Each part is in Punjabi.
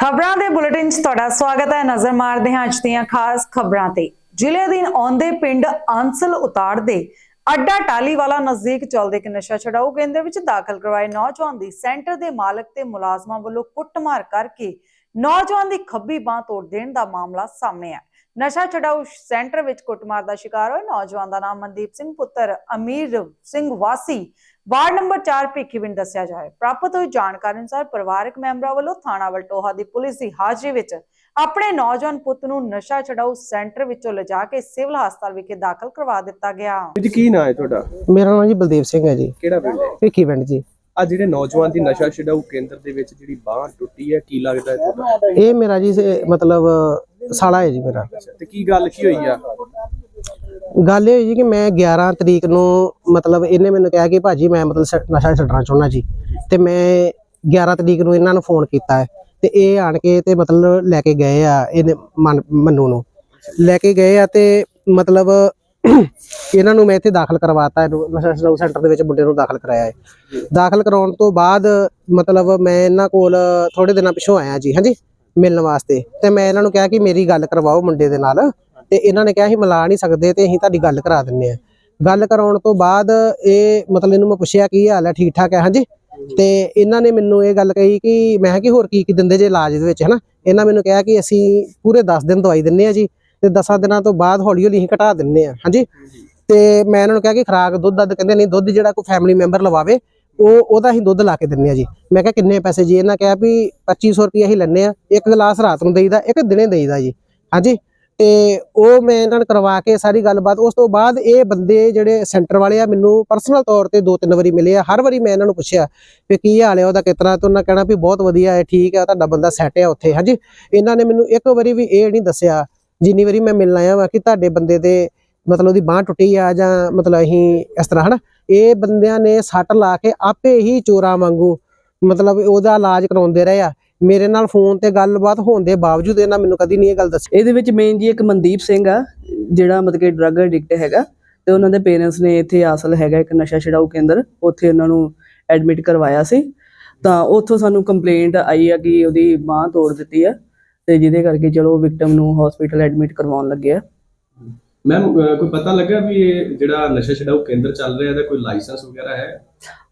ਖਬਰਾਂ ਦੇ ਬੁਲੇਟਿਨ 'ਚ ਤੁਹਾਡਾ ਸਵਾਗਤ ਹੈ। ਨਜ਼ਰ ਮਾਰਦੇ ਹਾਂ ਅੱਜ ਦੀਆਂ ਖਾਸ ਖਬਰਾਂ ਤੇ। ਜ਼ਿਲ੍ਹੇ ਅਧੀਨ ਆਉਂਦੇ ਪਿੰਡ ਅੰਸਲ ਉਤਾੜ ਦੇ ਅੱਡਾ ਟਾਲੀਵਾਲਾ ਨਜ਼ਦੀਕ ਚੱਲਦੇ ਇੱਕ ਨਸ਼ਾ ਛਡਾਊ ਕੇਂਦਰ ਵਿੱਚ ਦਾਖਲ ਕਰਵਾਏ ਨੌਜਵਾਨ ਦੀ ਸੈਂਟਰ ਦੇ ਮਾਲਕ ਤੇ ਮੁਲਾਜ਼ਮਾਂ ਵੱਲੋਂ ਕੁੱਟਮਾਰ ਕਰਕੇ ਨੌਜਵਾਨ ਦੀ ਖੱਬੀ ਬਾਹ ਤੋੜ ਦੇਣ ਦਾ ਮਾਮਲਾ ਸਾਹਮਣੇ ਆਇਆ। ਨਸ਼ਾ ਛਡਾਊ ਸੈਂਟਰ ਵਿੱਚ ਕੁੱਟਮਾਰ ਦਾ ਸ਼ਿਕਾਰ ਹੋਏ ਨੌਜਵਾਨ ਦਾ ਨਾਮ ਮਨਦੀਪ ਸਿੰਘ, ਪੁੱਤਰ ਅਮੀਰ ਸਿੰਘ ਵਾਸੀ ਵਾਰਡ ਨੰਬਰ 4 ਭਿੱਖੀਵਿੰਡ ਦੱਸਿਆ ਜਾ ਰਿਹਾ ਪ੍ਰਾਪਤ ਹੋਈ ਜਾਣਕਾਰੀ ਅਨੁਸਾਰ ਪਰਿਵਾਰਕ ਮੈਂਬਰਾਂ ਵੱਲੋਂ ਥਾਣਾ ਵਲਟੋਹਾ ਦੀ ਪੁਲਿਸ ਦੀ ਹਾਜ਼ਰੀ ਵਿੱਚ ਆਪਣੇ ਨੌਜਵਾਨ ਪੁੱਤ ਨੂੰ ਨਸ਼ਾ ਛਡਾਊ ਸੈਂਟਰ ਵਿੱਚੋਂ ਲਿਜਾ ਕੇ ਸਿਵਲ ਹਸਪਤਾਲ ਵਿਖੇ ਦਾਖਲ ਕਰਵਾ ਦਿੱਤਾ ਗਿਆ। ਜੀ ਕੀ ਨਾਂ ਹੈ ਤੁਹਾਡਾ? ਮੇਰਾ ਨਾਮ ਜੀ ਬਲਦੇਵ ਸਿੰਘ ਹੈ ਜੀ। ਕਿਹੜਾ ਪਿੰਡ ਹੈ? ਭਿੱਖੀ ਪਿੰਡ ਜੀ। ਆ ਜਿਹੜੇ ਨੌਜਵਾਨ ਦੀ ਨਸ਼ਾ ਛਡਾਊ ਕੇਂਦਰ ਦੇ ਵਿੱਚ ਜਿਹੜੀ ਬਾਹ ਟੁੱਟੀ ਹੈ ਕੀ ਲੱਗਦਾ ਹੈ ਤੁਹਾਡਾ? ਇਹ ਮੇਰਾ ਜੀ ਸੇ- ਮਤਲਬ ਸਾਲਾ ਹੈ ਜੀ ਮੇਰਾ। ਤੇ ਕੀ ਗੱਲ ਕੀ ਹੋਈ ਆ? ਗੱਲ ਇਹ ਹੋਈ ਜੀ ਕਿ ਮੈਂ 11 ਤਰੀਕ ਨੂੰ ਮਤਲਬ ਇਹਨੇ ਮੈਨੂੰ ਕਿਹਾ ਕਿ ਭਾਜੀ ਮੈਂ ਮਤਲਬ ਨਸ਼ਾ ਛੱਡਣਾ ਚਾਹੁੰਦਾ ਜੀ। ਤੇ ਮੈਂ 11 ਤਰੀਕ ਨੂੰ ਇਹਨਾਂ ਨੂੰ ਫੋਨ ਕੀਤਾ ਹੈ। ਤੇ ਇਹ ਆਣ ਕੇ ਤੇ ਮਤਲਬ ਲੈ ਕੇ ਗਏ ਆ ਇਹਨੇ ਮੰਨੂ ਨੂੰ। ਲੈ ਕੇ ਗਏ ਆ ਤੇ ਮਤਲਬ ਇਹਨਾਂ ਨੂੰ ਮੈਂ ਇੱਥੇ ਦਾਖਲ ਕਰਵਾਤਾ, ਇਹਨੂੰ ਨਸ਼ਾ ਛਡਾਊ ਸੈਂਟਰ ਦੇ ਵਿੱਚ ਮੁੰਡੇ ਨੂੰ ਦਾਖਲ ਕਰਾਇਆ ਹੈ। ਦਾਖਲ ਕਰਾਉਣ ਤੋਂ ਬਾਅਦ ਮਤਲਬ ਮੈਂ ਇਹਨਾਂ ਕੋਲ ਥੋੜੇ ਦਿਨਾਂ ਪਿਛੋਂ ਆਇਆ ਜੀ, ਹਾਂਜੀ, ਮਿਲਣ ਵਾਸਤੇ। ਤੇ ਮੈਂ ਇਹਨਾਂ ਨੂੰ ਕਿਹਾ ਕਿ ਮੇਰੀ ਗੱਲ ਕਰਵਾਓ ਮੁੰਡੇ ਦੇ ਨਾਲ। ਤੇ ਇਹਨਾਂ ਨੇ ਕਿਹਾ ਅਸੀਂ ਮਿਲਾ ਨਹੀਂ ਸਕਦੇ ਤੇ ਅਸੀਂ ਤੁਹਾਡੀ ਗੱਲ ਕਰਾ ਦਿੰਨੇ ਆ। ਗੱਲ ਕਰਾਉਣ ਤੋਂ ਬਾਅਦ ਇਹ ਮਤਲਬ ਇਹਨੂੰ ਮੈਂ ਪੁੱਛਿਆ ਕੀ ਹਾਲ ਹੈ, ਠੀਕ ਠਾਕ ਹੈ, ਹਾਂਜੀ? ਤੇ ਇਹਨਾਂ ਨੇ ਮੈਨੂੰ ਇਹ ਗੱਲ ਕਹੀ ਕਿ ਮੈਂ ਕਿਹਾ ਕਿ ਹੋਰ ਕੀ ਕੀ ਦਿੰਦੇ ਜੇ ਇਲਾਜ ਦੇ ਵਿੱਚ, ਹਨਾ? ਇਹਨਾਂ ਮੈਨੂੰ ਕਿਹਾ ਕਿ ਅਸੀਂ ਪੂਰੇ 10 ਦਿਨ ਦਵਾਈ ਦਿੰਨੇ ਆ ਜੀ ਤੇ 10 ਦਿਨਾਂ ਤੋਂ ਬਾਅਦ ਹੌਲੀ ਹੌਲੀ ਅਸੀਂ ਘਟਾ ਦਿੰਨੇ ਆ, ਹਾਂਜੀ? ਤੇ ਮੈਂ ਇਹਨਾਂ ਨੂੰ ਕਿਹਾ ਕਿ ਖਰਾਕ, ਦੁੱਧ, ਦੱਧ ਕਹਿੰਦੇ ਨਹੀਂ, ਦੁੱਧ ਜਿਹੜਾ ਕੋਈ ਫੈਮਿਲੀ ਮੈਂਬਰ ਲਵਾਵੇ, ਉਹ, ਉਹਦਾ ਅਸੀਂ ਦੁੱਧ ਲਾ ਕੇ ਦਿੰਨੇ ਆ ਜੀ। ਮੈਂ ਕਿਹਾ ਕਿੰਨੇ ਪੈਸੇ ਜੀ? ਇਹਨਾਂ ਕਿਹਾ ਵੀ 2500 ਰੁਪਏ ਅਸੀਂ ਲੈਣੇ ਆ, ਇੱਕ ਗਲਾਸ ਰਾਤ ਨੂੰ ਦੇਈਦਾ, ਇੱਕ ਦਿਨੇ ਦੇਈਦਾ ਜੀ, ਹਾਂਜੀ? ਤੇ ਉਹ ਮੈਂ ਇਹਨਾਂ ਨੂੰ ਕਰਵਾ ਕੇ ਸਾਰੀ ਗੱਲਬਾਤ, ਉਸ ਤੋਂ ਬਾਅਦ ਇਹ ਬੰਦੇ ਜਿਹੜੇ ਸੈਂਟਰ ਵਾਲੇ ਆ, ਮੈਨੂੰ ਪਰਸਨਲ ਤੌਰ ਤੇ ਦੋ ਤਿੰਨ ਵਾਰੀ ਮਿਲੇ ਆ। ਹਰ ਵਾਰੀ ਮੈਂ ਇਹਨਾਂ ਨੂੰ ਪੁੱਛਿਆ ਵੀ ਕੀ ਹਾਲ ਹੈ ਉਹਦਾ ਕਿਤਨਾ ਤੇ ਉਹਨਾਂ ਕਹਿਣਾ ਵੀ ਬਹੁਤ ਵਧੀਆ ਹੈ, ਠੀਕ ਹੈ ਤੁਹਾਡਾ ਬੰਦਾ ਸੈੱਟ ਹੈ ਉੱਥੇ। ਹਾਂਜੀ, ਇਹਨਾਂ ਨੇ ਮੈਨੂੰ ਇੱਕ ਵਾਰੀ ਵੀ ਇਹ ਨਹੀਂ ਦੱਸਿਆ, ਜਿੰਨੀ ਵਾਰੀ ਮੈਂ ਮਿਲਣ ਆਇਆ ਵਾ, ਕਿ ਤੁਹਾਡੇ ਬੰਦੇ ਦੇ ਮਤਲਬ ਉਹਦੀ ਬਾਹ ਟੁੱਟੀ ਆ ਜਾਂ ਮਤਲਬ ਅਸੀਂ ਇਸ ਤਰ੍ਹਾਂ, ਹਨਾ? ਇਹ ਬੰਦਿਆਂ ਨੇ ਸੱਟ ਲਾ ਕੇ ਆਪੇ ਹੀ ਚੋਰਾਂ ਵਾਂਗੂ ਮਤਲਬ ਉਹਦਾ ਇਲਾਜ ਕਰਾਉਂਦੇ ਰਹੇ ਆ। ਮੇਰੇ ਨਾਲ ਫੋਨ ਤੇ ਗੱਲਬਾਤ ਹੋਣ ਦੇ ਬਾਵਜੂਦ ਇਹਨਾਂ ਮੈਨੂੰ ਕਦੀ ਨਹੀਂ ਇਹ ਗੱਲ ਦੱਸੀ। ਇਹਦੇ ਵਿੱਚ ਮੇਨ ਜੀ ਇੱਕ ਮਨਦੀਪ ਸਿੰਘ ਆ, ਜਿਹੜਾ ਮਤਲਬ ਕਿ ਡਰੱਗ ਐਡਿਕਟ ਹੈਗਾ, ਤੇ ਉਹਨਾਂ ਦੇ ਪੇਰੈਂਟਸ ਨੇ ਇੱਥੇ ਆਸਲ ਹੈਗਾ ਇੱਕ ਨਸ਼ਾ ਛਡਾਊ ਕੇਂਦਰ, ਉੱਥੇ ਉਹਨਾਂ ਨੂੰ ਐਡਮਿਟ ਕਰਵਾਇਆ ਸੀ। ਤਾਂ ਉੱਥੋਂ ਸਾਨੂੰ ਕੰਪਲੇਂਟ ਆਈ ਆ ਕਿ ਉਹਦੀ ਬਾਹ ਤੋੜ ਦਿੱਤੀ ਆ, ਤੇ ਜਿਹਦੇ ਕਰਕੇ ਚਲੋ ਵਿਕਟਮ ਨੂੰ ਹਸਪੀਟਲ ਐਡਮਿਟ ਕਰਵਾਉਣ ਲੱਗੇ ਆ। ਮੈਮ ਕੋਈ ਪਤਾ ਲੱਗਾ ਵੀ ਇਹ ਜਿਹੜਾ ਨਸ਼ਾ ਛਡਾਊ ਕੇਂਦਰ ਚੱਲ ਰਿਹਾ ਇਹਦਾ ਕੋਈ ਲਾਇਸੈਂਸ ਵਗੈਰਾ ਹੈ?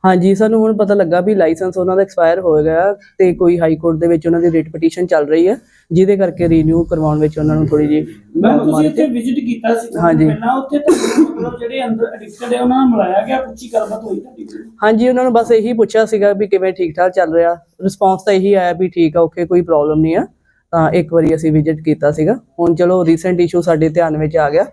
ਹਾਂਜੀ ਸਾਨੂੰ ਹੁਣ ਪਤਾ ਲੱਗਾ ਵੀ ਲਾਇਸੈਂਸ ਉਹਨਾਂ ਦਾ ਐਕਸਪਾਇਰ ਹੋ ਗਿਆ ਤੇ ਕੋਈ ਹਾਈ ਕੋਰਟ ਦੇ ਵਿੱਚ ਉਹਨਾਂ ਦੀ ਰਿਟ ਪਟੀਸ਼ਨ ਚੱਲ ਰਹੀ ਹੈ ਜਿਹਦੇ ਕਰਕੇ ਰੀਨਿਊ ਕਰਵਾਉਣ ਵਿੱਚ ਉਹਨਾਂ ਨੂੰ ਥੋੜੀ ਜਿਹੀ ਮੈਂ ਤੁਸੀਂ ਇੱਥੇ। ਵਿਜ਼ਿਟ ਕੀਤਾ ਸੀ ਹਾਂਜੀ। ਪਹਿਲਾਂ ਉੱਥੇ ਤਾਂ ਮਤਲਬ ਜਿਹੜੇ ਅੰਦਰ ਐਡਿਕਟਡ ਹੈ ਉਹਨਾਂ ਨਾਲ ਮਿਲਾਇਆ ਗਿਆ ਪੁੱਛੀ ਗੱਲਬਾਤ ਹੋਈ ਤੁਹਾਡੀ ਹਾਂਜੀ ਉਹਨਾਂ ਨੂੰ ਬਸ ਇਹੀ ਪੁੱਛਿਆ ਸੀਗਾ ਵੀ ਕਿਵੇਂ ਠੀਕ ਠਾਕ ਚੱਲ ਰਿਹਾ। ਰਿਸਪੌਂਸ ਤਾਂ ਇਹੀ ਆਇਆ ਵੀ ਠੀਕ ਆ ਓਕੇ ਕੋਈ ਪ੍ਰੋਬਲਮ ਨਹੀਂ ਆ। ਤਾਂ ਇੱਕ ਵਾਰੀ ਅਸੀਂ ਵਿਜ਼ਿਟ ਕੀਤਾ ਸੀਗਾ। ਹੁਣ ਚਲੋ ਰੀਸੈਂਟ ਇਸ਼ੂ ਸਾਡੇ ਧਿਆਨ ਵਿੱਚ ਆ ਗਿਆ।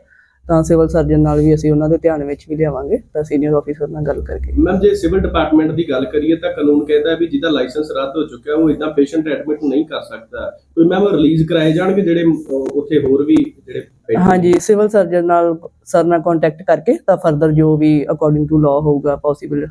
ਤਾਂ ਸਿਵਲ ਸਰਜਨ ਨਾਲ ਵੀ ਅਸੀਂ ਉਹਨਾਂ ਦੇ ਧਿਆਨ ਵਿੱਚ ਵੀ ਲਿਆਵਾਂਗੇ ਤਾਂ ਸੀਨੀਅਰ ਆਫੀਸਰ ਨਾਲ ਗੱਲ ਕਰਕੇ। ਮੈਮ ਜੇ ਸਿਵਲ ਡਿਪਾਰਟਮੈਂਟ ਦੀ ਗੱਲ ਕਰੀਏ ਤਾਂ ਕਾਨੂੰਨ ਕਹਿੰਦਾ ਹੈ ਵੀ ਜਿਹਦਾ ਲਾਇਸੈਂਸ ਰੱਦ ਹੋ ਚੁੱਕਿਆ ਉਹ ਇਦਾਂ ਪੇਸ਼ੈਂਟ ਐਡਮਿਟ ਨਹੀਂ ਕਰ ਸਕਦਾ। ਕੋਈ ਮੈਮ ਰਿਲੀਜ਼ ਕਰਾਏ ਜਾਣਗੇ ਜਿਹੜੇ ਉੱਥੇ ਹੋਰ ਵੀ ਜਿਹੜੇ ਹਾਂਜੀ ਸਿਵਲ ਸਰਜਨ ਨਾਲ ਸਰ ਨਾਲ ਕੰਟੈਕਟ ਕਰਕੇ ਤਾਂ ਫਰਦਰ ਜੋ ਵੀ ਅਕੋਰਡਿੰਗ ਟੂ ਲਾਅ ਹੋਊਗਾ ਪੋਸੀਬਲ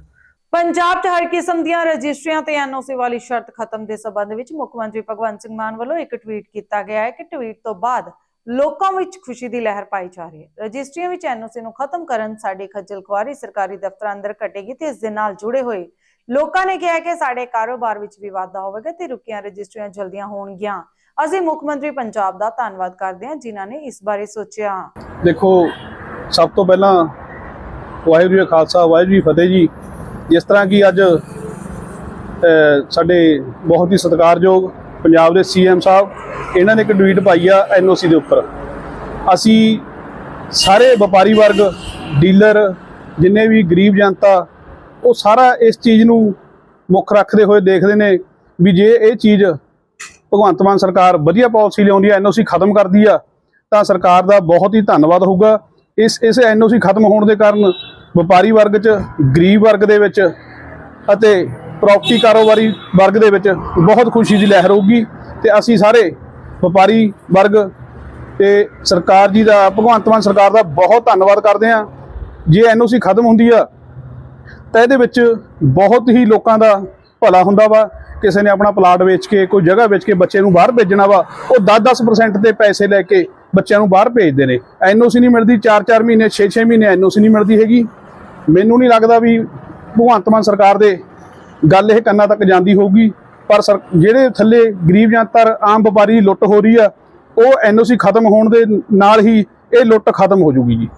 ਪੰਜਾਬ 'ਚ ਹਰ ਕਿਸਮ ਦੀਆਂ ਰਜਿਸਟਰੀਆਂ ਤੇ ਐਨਓਸੀ ਵਾਲੀ ਸ਼ਰਤ ਖਤਮ ਦੇ ਸਬੰਧ ਵਿੱਚ ਮੁੱਖ ਮੰਤਰੀ ਭਗਵੰਤ ਸਿੰਘ ਮਾਨ ਵੱਲੋਂ ਇੱਕ ਟਵੀਟ ਕੀਤਾ ਗਿਆ ਹੈ ਕਿ ਟਵੀਟ ਤੋਂ ਬਾਅਦ ਲੋਕਾਂ ਵਿੱਚ ਖੁਸ਼ੀ ਦੀ ਲਹਿਰ ਪਾਈ ਜਾ ਰਹੀ ਹੈ। ਰਜਿਸਟਰੀਆਂ ਵਿੱਚ ਐਨਓਸੀ ਨੂੰ ਖਤਮ ਕਰਨ ਸਾਡੀ ਖੱਜਲ ਖੁਆਰੀ ਸਰਕਾਰੀ ਦਫ਼ਤਰਾਂ ਅੰਦਰ ਘਟੇਗੀ ਤੇ ਇਸ ਦੇ ਨਾਲ ਜੁੜੇ ਹੋਏ ਲੋਕਾਂ ਨੇ ਕਿਹਾ ਕਿ ਸਾਡੇ ਕਾਰੋਬਾਰ ਵਿੱਚ ਵੀ ਵਾਧਾ ਹੋਵੇਗਾ ਤੇ ਰੁਕੀਆਂ ਰਜਿਸਟਰੀਆਂ ਜਲਦੀਆਂ ਹੋਣਗੀਆਂ। ਅਸੀਂ ਮੁੱਖ ਮੰਤਰੀ ਪੰਜਾਬ ਦਾ ਧੰਨਵਾਦ ਕਰਦੇ ਹਾਂ, ਜਿਨ੍ਹਾਂ ਨੇ ਇਸ ਬਾਰੇ ਸੋਚਿਆ। ਦੇਖੋ, ਸਭ ਤੋਂ ਪਹਿਲਾਂ ਵਾਹਿਗੁਰੂ ਜੀ ਖਾਲਸਾ, ਵਾਹਿਗੁਰੂ ਜੀ ਫਤਿਹ ਜੀ। ਜਿਸ ਤਰ੍ਹਾਂ ਕਿ ਅੱਜ ਸਾਡੇ ਬਹੁਤ ਹੀ ਸਤਿਕਾਰਯੋਗ ਪੰਜਾਬ ਦੇ ਸੀਐਮ ਸਾਹਿਬ, ਇਹਨਾਂ ਨੇ ਇੱਕ ਟਵੀਟ ਪਾਈ ਆ ਐਨਓਸੀ ਦੇ ਉੱਪਰ। ਅਸੀਂ ਸਾਰੇ ਵਪਾਰੀ ਵਰਗ, ਡੀਲਰ, ਜਿੰਨੇ ਵੀ ਗਰੀਬ ਜਨਤਾ, ਉਹ ਸਾਰਾ ਇਸ ਚੀਜ਼ ਨੂੰ ਮੁੱਖ ਰੱਖਦੇ ਹੋਏ ਦੇਖਦੇ ਨੇ ਵੀ ਜੇ ਇਹ ਚੀਜ਼ ਭਗਵੰਤ ਮਾਨ ਸਰਕਾਰ ਵਧੀਆ ਪਾਲਿਸੀ ਲਿਆਉਂਦੀ ਹੈ ਐਨਓਸੀ ਖਤਮ ਕਰਦੀ ਆ, ਤਾਂ ਸਰਕਾਰ ਦਾ ਬਹੁਤ ਹੀ ਧੰਨਵਾਦ ਹੋਊਗਾ। ਇਸ ਇਸ ਐਨਓਸੀ ਖਤਮ ਹੋਣ ਦੇ ਕਾਰਨ ਵਪਾਰੀ ਵਰਗ 'ਚ, ਗਰੀਬ ਵਰਗ ਦੇ ਵਿੱਚ ਅਤੇ ਪ੍ਰਾਪਰਟੀ ਕਾਰੋਬਾਰੀ ਵਰਗ ਦੇ ਵਿੱਚ ਬਹੁਤ ਖੁਸ਼ੀ ਦੀ ਲਹਿਰ ਹੋਊਗੀ ਤੇ ਅਸੀਂ ਸਾਰੇ ਵਪਾਰੀ ਵਰਗ ਤੇ ਸਰਕਾਰ ਜੀ ਦਾ, ਭਗਵੰਤ ਮਾਨ ਸਰਕਾਰ ਦਾ ਬਹੁਤ ਧੰਨਵਾਦ ਕਰਦੇ ਹਾਂ। ਜੇ ਐਨਓਸੀ ਖਤਮ ਹੁੰਦੀ ਆ, ਤਾਂ ਇਹਦੇ ਵਿੱਚ ਬਹੁਤ ਹੀ ਲੋਕਾਂ ਦਾ ਭਲਾ ਹੁੰਦਾ ਵਾ। ਕਿਸੇ ਨੇ ਆਪਣਾ ਪਲਾਟ ਵੇਚ ਕੇ, ਕੋਈ ਜਗ੍ਹਾ ਵੇਚ ਕੇ ਬੱਚੇ ਨੂੰ ਬਾਹਰ ਭੇਜਣਾ ਵਾ, ਉਹ 10-10% ਤੇ ਪੈਸੇ ਲੈ ਕੇ ਬੱਚਿਆਂ ਨੂੰ ਬਾਹਰ ਭੇਜਦੇ ਨੇ। ਐਨਓਸੀ ਨਹੀਂ ਮਿਲਦੀ 4-4 ਮਹੀਨੇ 6-6 ਮਹੀਨੇ ਐਨਓਸੀ ਨਹੀਂ ਮਿਲਦੀ ਹੈਗੀ। ਮੈਨੂੰ ਨਹੀਂ ਲੱਗਦਾ ਵੀ ਭਗਵੰਤ ਮਾਨ ਸਰਕਾਰ ਦੇ ਗੱਲ ਇਹ ਕੰਨਾਂ ਤੱਕ ਜਾਂਦੀ ਹੋਊਗੀ ਪਰ ਸਰ ਜਿਹੜੇ ਥੱਲੇ ਗਰੀਬ ਜਨਤਾ ਆਮ ਵਪਾਰੀ ਲੁੱਟ ਹੋ ਰਹੀ ਆ ਉਹ ਐਨਓਸੀ ਖਤਮ ਹੋਣ ਦੇ ਨਾਲ ਹੀ ਇਹ ਲੁੱਟ ਖਤਮ ਹੋ ਜੂਗੀ ਜੀ।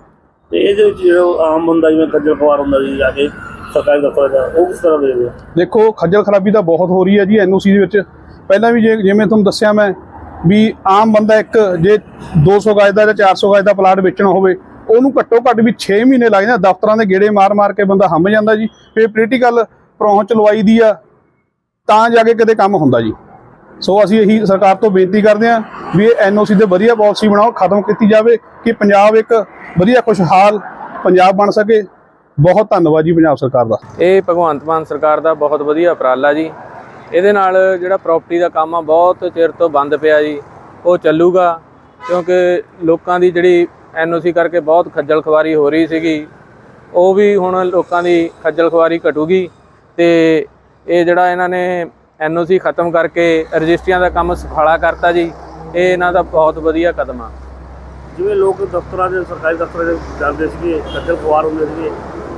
ਤੇ ਇਹਦੇ ਵਿੱਚ ਜਿਹੜਾ ਆਮ ਬੰਦਾ ਜਿਵੇਂ ਖੱਜਲ ਖਵਾਰ ਹੁੰਦਾ ਜੀ ਜਾ ਕੇ ਸਰਕਾਰੀ ਦਫ਼ਤਰ ਦਾ ਉਹ ਕਿਸ ਤਰ੍ਹਾਂ ਦੇਖਦੇ ਦੇਖੋ ਖੱਜਲ ਖਰਾਬੀ ਤਾਂ ਬਹੁਤ ਹੋ ਰਹੀ ਹੈ ਜੀ ਐਨਓਸੀ ਦੇ ਵਿੱਚ। ਪਹਿਲਾਂ ਵੀ ਜਿਵੇਂ ਤੁਹਾਨੂੰ ਦੱਸਿਆ ਮੈਂ ਵੀ ਆਮ ਬੰਦਾ ਇੱਕ ਜੇ 200 ਗਜ ਦਾ ਜਾਂ 400 ਗਜ ਦਾ ਪਲਾਟ ਵੇਚਣਾ ਹੋਵੇ ਉਹਨੂੰ ਘੱਟੋ ਘੱਟ ਵੀ 6 ਮਹੀਨੇ ਲੱਗ ਜਾਂਦੇ ਦਫ਼ਤਰਾਂ ਦੇ ਗੇੜੇ ਮਾਰ ਮਾਰ ਕੇ ਬੰਦਾ ਹੰਮ ਜਾਂਦਾ ਜੀ। ਫਿਰ ਪੋਲੀਟੀਕਲ ਪਹੁੰਚ ਲਵਾਈ ਦੀ ਆ, ਤਾਂ ਜਾ ਕੇ ਕਿਤੇ ਕੰਮ ਹੁੰਦਾ ਜੀ। ਸੋ ਅਸੀਂ ਇਹੀ ਸਰਕਾਰ ਤੋਂ ਬੇਨਤੀ ਕਰਦੇ ਹਾਂ ਵੀ ਇਹ ਐਨਓਸੀ ਦੇ ਵਧੀਆ ਪਾਲਿਸੀ ਬਣਾਓ, ਖਤਮ ਕੀਤੀ ਜਾਵੇ, ਕਿ ਪੰਜਾਬ ਇੱਕ ਵਧੀਆ ਖੁਸ਼ਹਾਲ ਪੰਜਾਬ ਬਣ ਸਕੇ। ਬਹੁਤ ਧੰਨਵਾਦ ਜੀ ਪੰਜਾਬ ਸਰਕਾਰ ਦਾ। ਇਹ ਭਗਵੰਤ ਮਾਨ ਸਰਕਾਰ ਦਾ ਬਹੁਤ ਵਧੀਆ ਉਪਰਾਲਾ ਜੀ। ਇਹਦੇ ਨਾਲ ਜਿਹੜਾ ਪ੍ਰਾਪਰਟੀ ਦਾ ਕੰਮ ਆ, ਬਹੁਤ ਚਿਰ ਤੋਂ ਬੰਦ ਪਿਆ ਜੀ। ਉਹ ਚੱਲੂਗਾ, ਕਿਉਂਕਿ ਲੋਕਾਂ ਦੀ ਜਿਹੜੀ ਐਨਓਸੀ ਕਰਕੇ ਬਹੁਤ ਖੱਜਲ ਖਵਾਰੀ ਹੋ ਰਹੀ ਸੀਗੀ। ਉਹ ਵੀ ਹੁਣ ਲੋਕਾਂ ਦੀ ਖੱਜਲ ਖਵਾਰੀ ਘਟੂਗੀ। ਤੇ ਇਹ ਜਿਹੜਾ ਇਹਨਾਂ ਨੇ ਐਨਓਸੀ ਖਤਮ ਕਰਕੇ ਰਜਿਸਟਰੀਆਂ ਦਾ ਕੰਮ ਸੁਖਾਲਾ ਕਰਤਾ ਜੀ ਇਹ ਇਹਨਾਂ ਦਾ ਬਹੁਤ ਵਧੀਆ ਕਦਮ ਆ। ਜਿਵੇਂ ਲੋਕ ਦਫ਼ਤਰਾਂ ਦੇ ਸਰਕਾਰੀ ਦਫ਼ਤਰਾਂ ਦੇ ਜਾਂਦੇ ਸੀਗੇ ਖੱਜਲ ਖਵਾਰ ਹੁੰਦੇ ਸੀਗੇ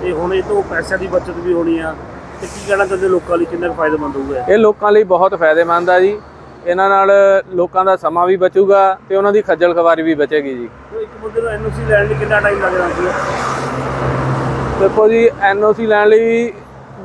ਤੇ ਹੁਣ ਇਹ ਤੋਂ ਪੈਸਿਆਂ ਦੀ ਬਚਤ ਵੀ ਹੋਣੀ ਆ ਤੇ ਕੀ ਕਹਿਣਾ ਚਾਹੁੰਦੇ ਲੋਕਾਂ ਲਈ ਕਿੰਨਾ ਫਾਇਦੇਮੰਦ ਹੋਊਗਾ ਇਹ? ਲੋਕਾਂ ਲਈ ਬਹੁਤ ਫਾਇਦੇਮੰਦ ਆ ਜੀ। ਇਹਨਾਂ ਨਾਲ ਲੋਕਾਂ ਦਾ ਸਮਾਂ ਵੀ ਬਚੂਗਾ ਤੇ ਉਹਨਾਂ ਦੀ ਖੱਜਲ ਖਵਾਰੀ ਵੀ ਬਚੇਗੀ ਜੀ। ਇੱਕ ਬੰਦੇ ਨੂੰ ਐਨਓਸੀ ਲੈਣ ਲਈ ਕਿੰਨਾ ਟਾਈਮ ਲੱਗ ਜਾਂਦਾ ਸੀ ਦੇਖੋ ਜੀ ਐਨਓਸੀ ਲੈਣ ਲਈ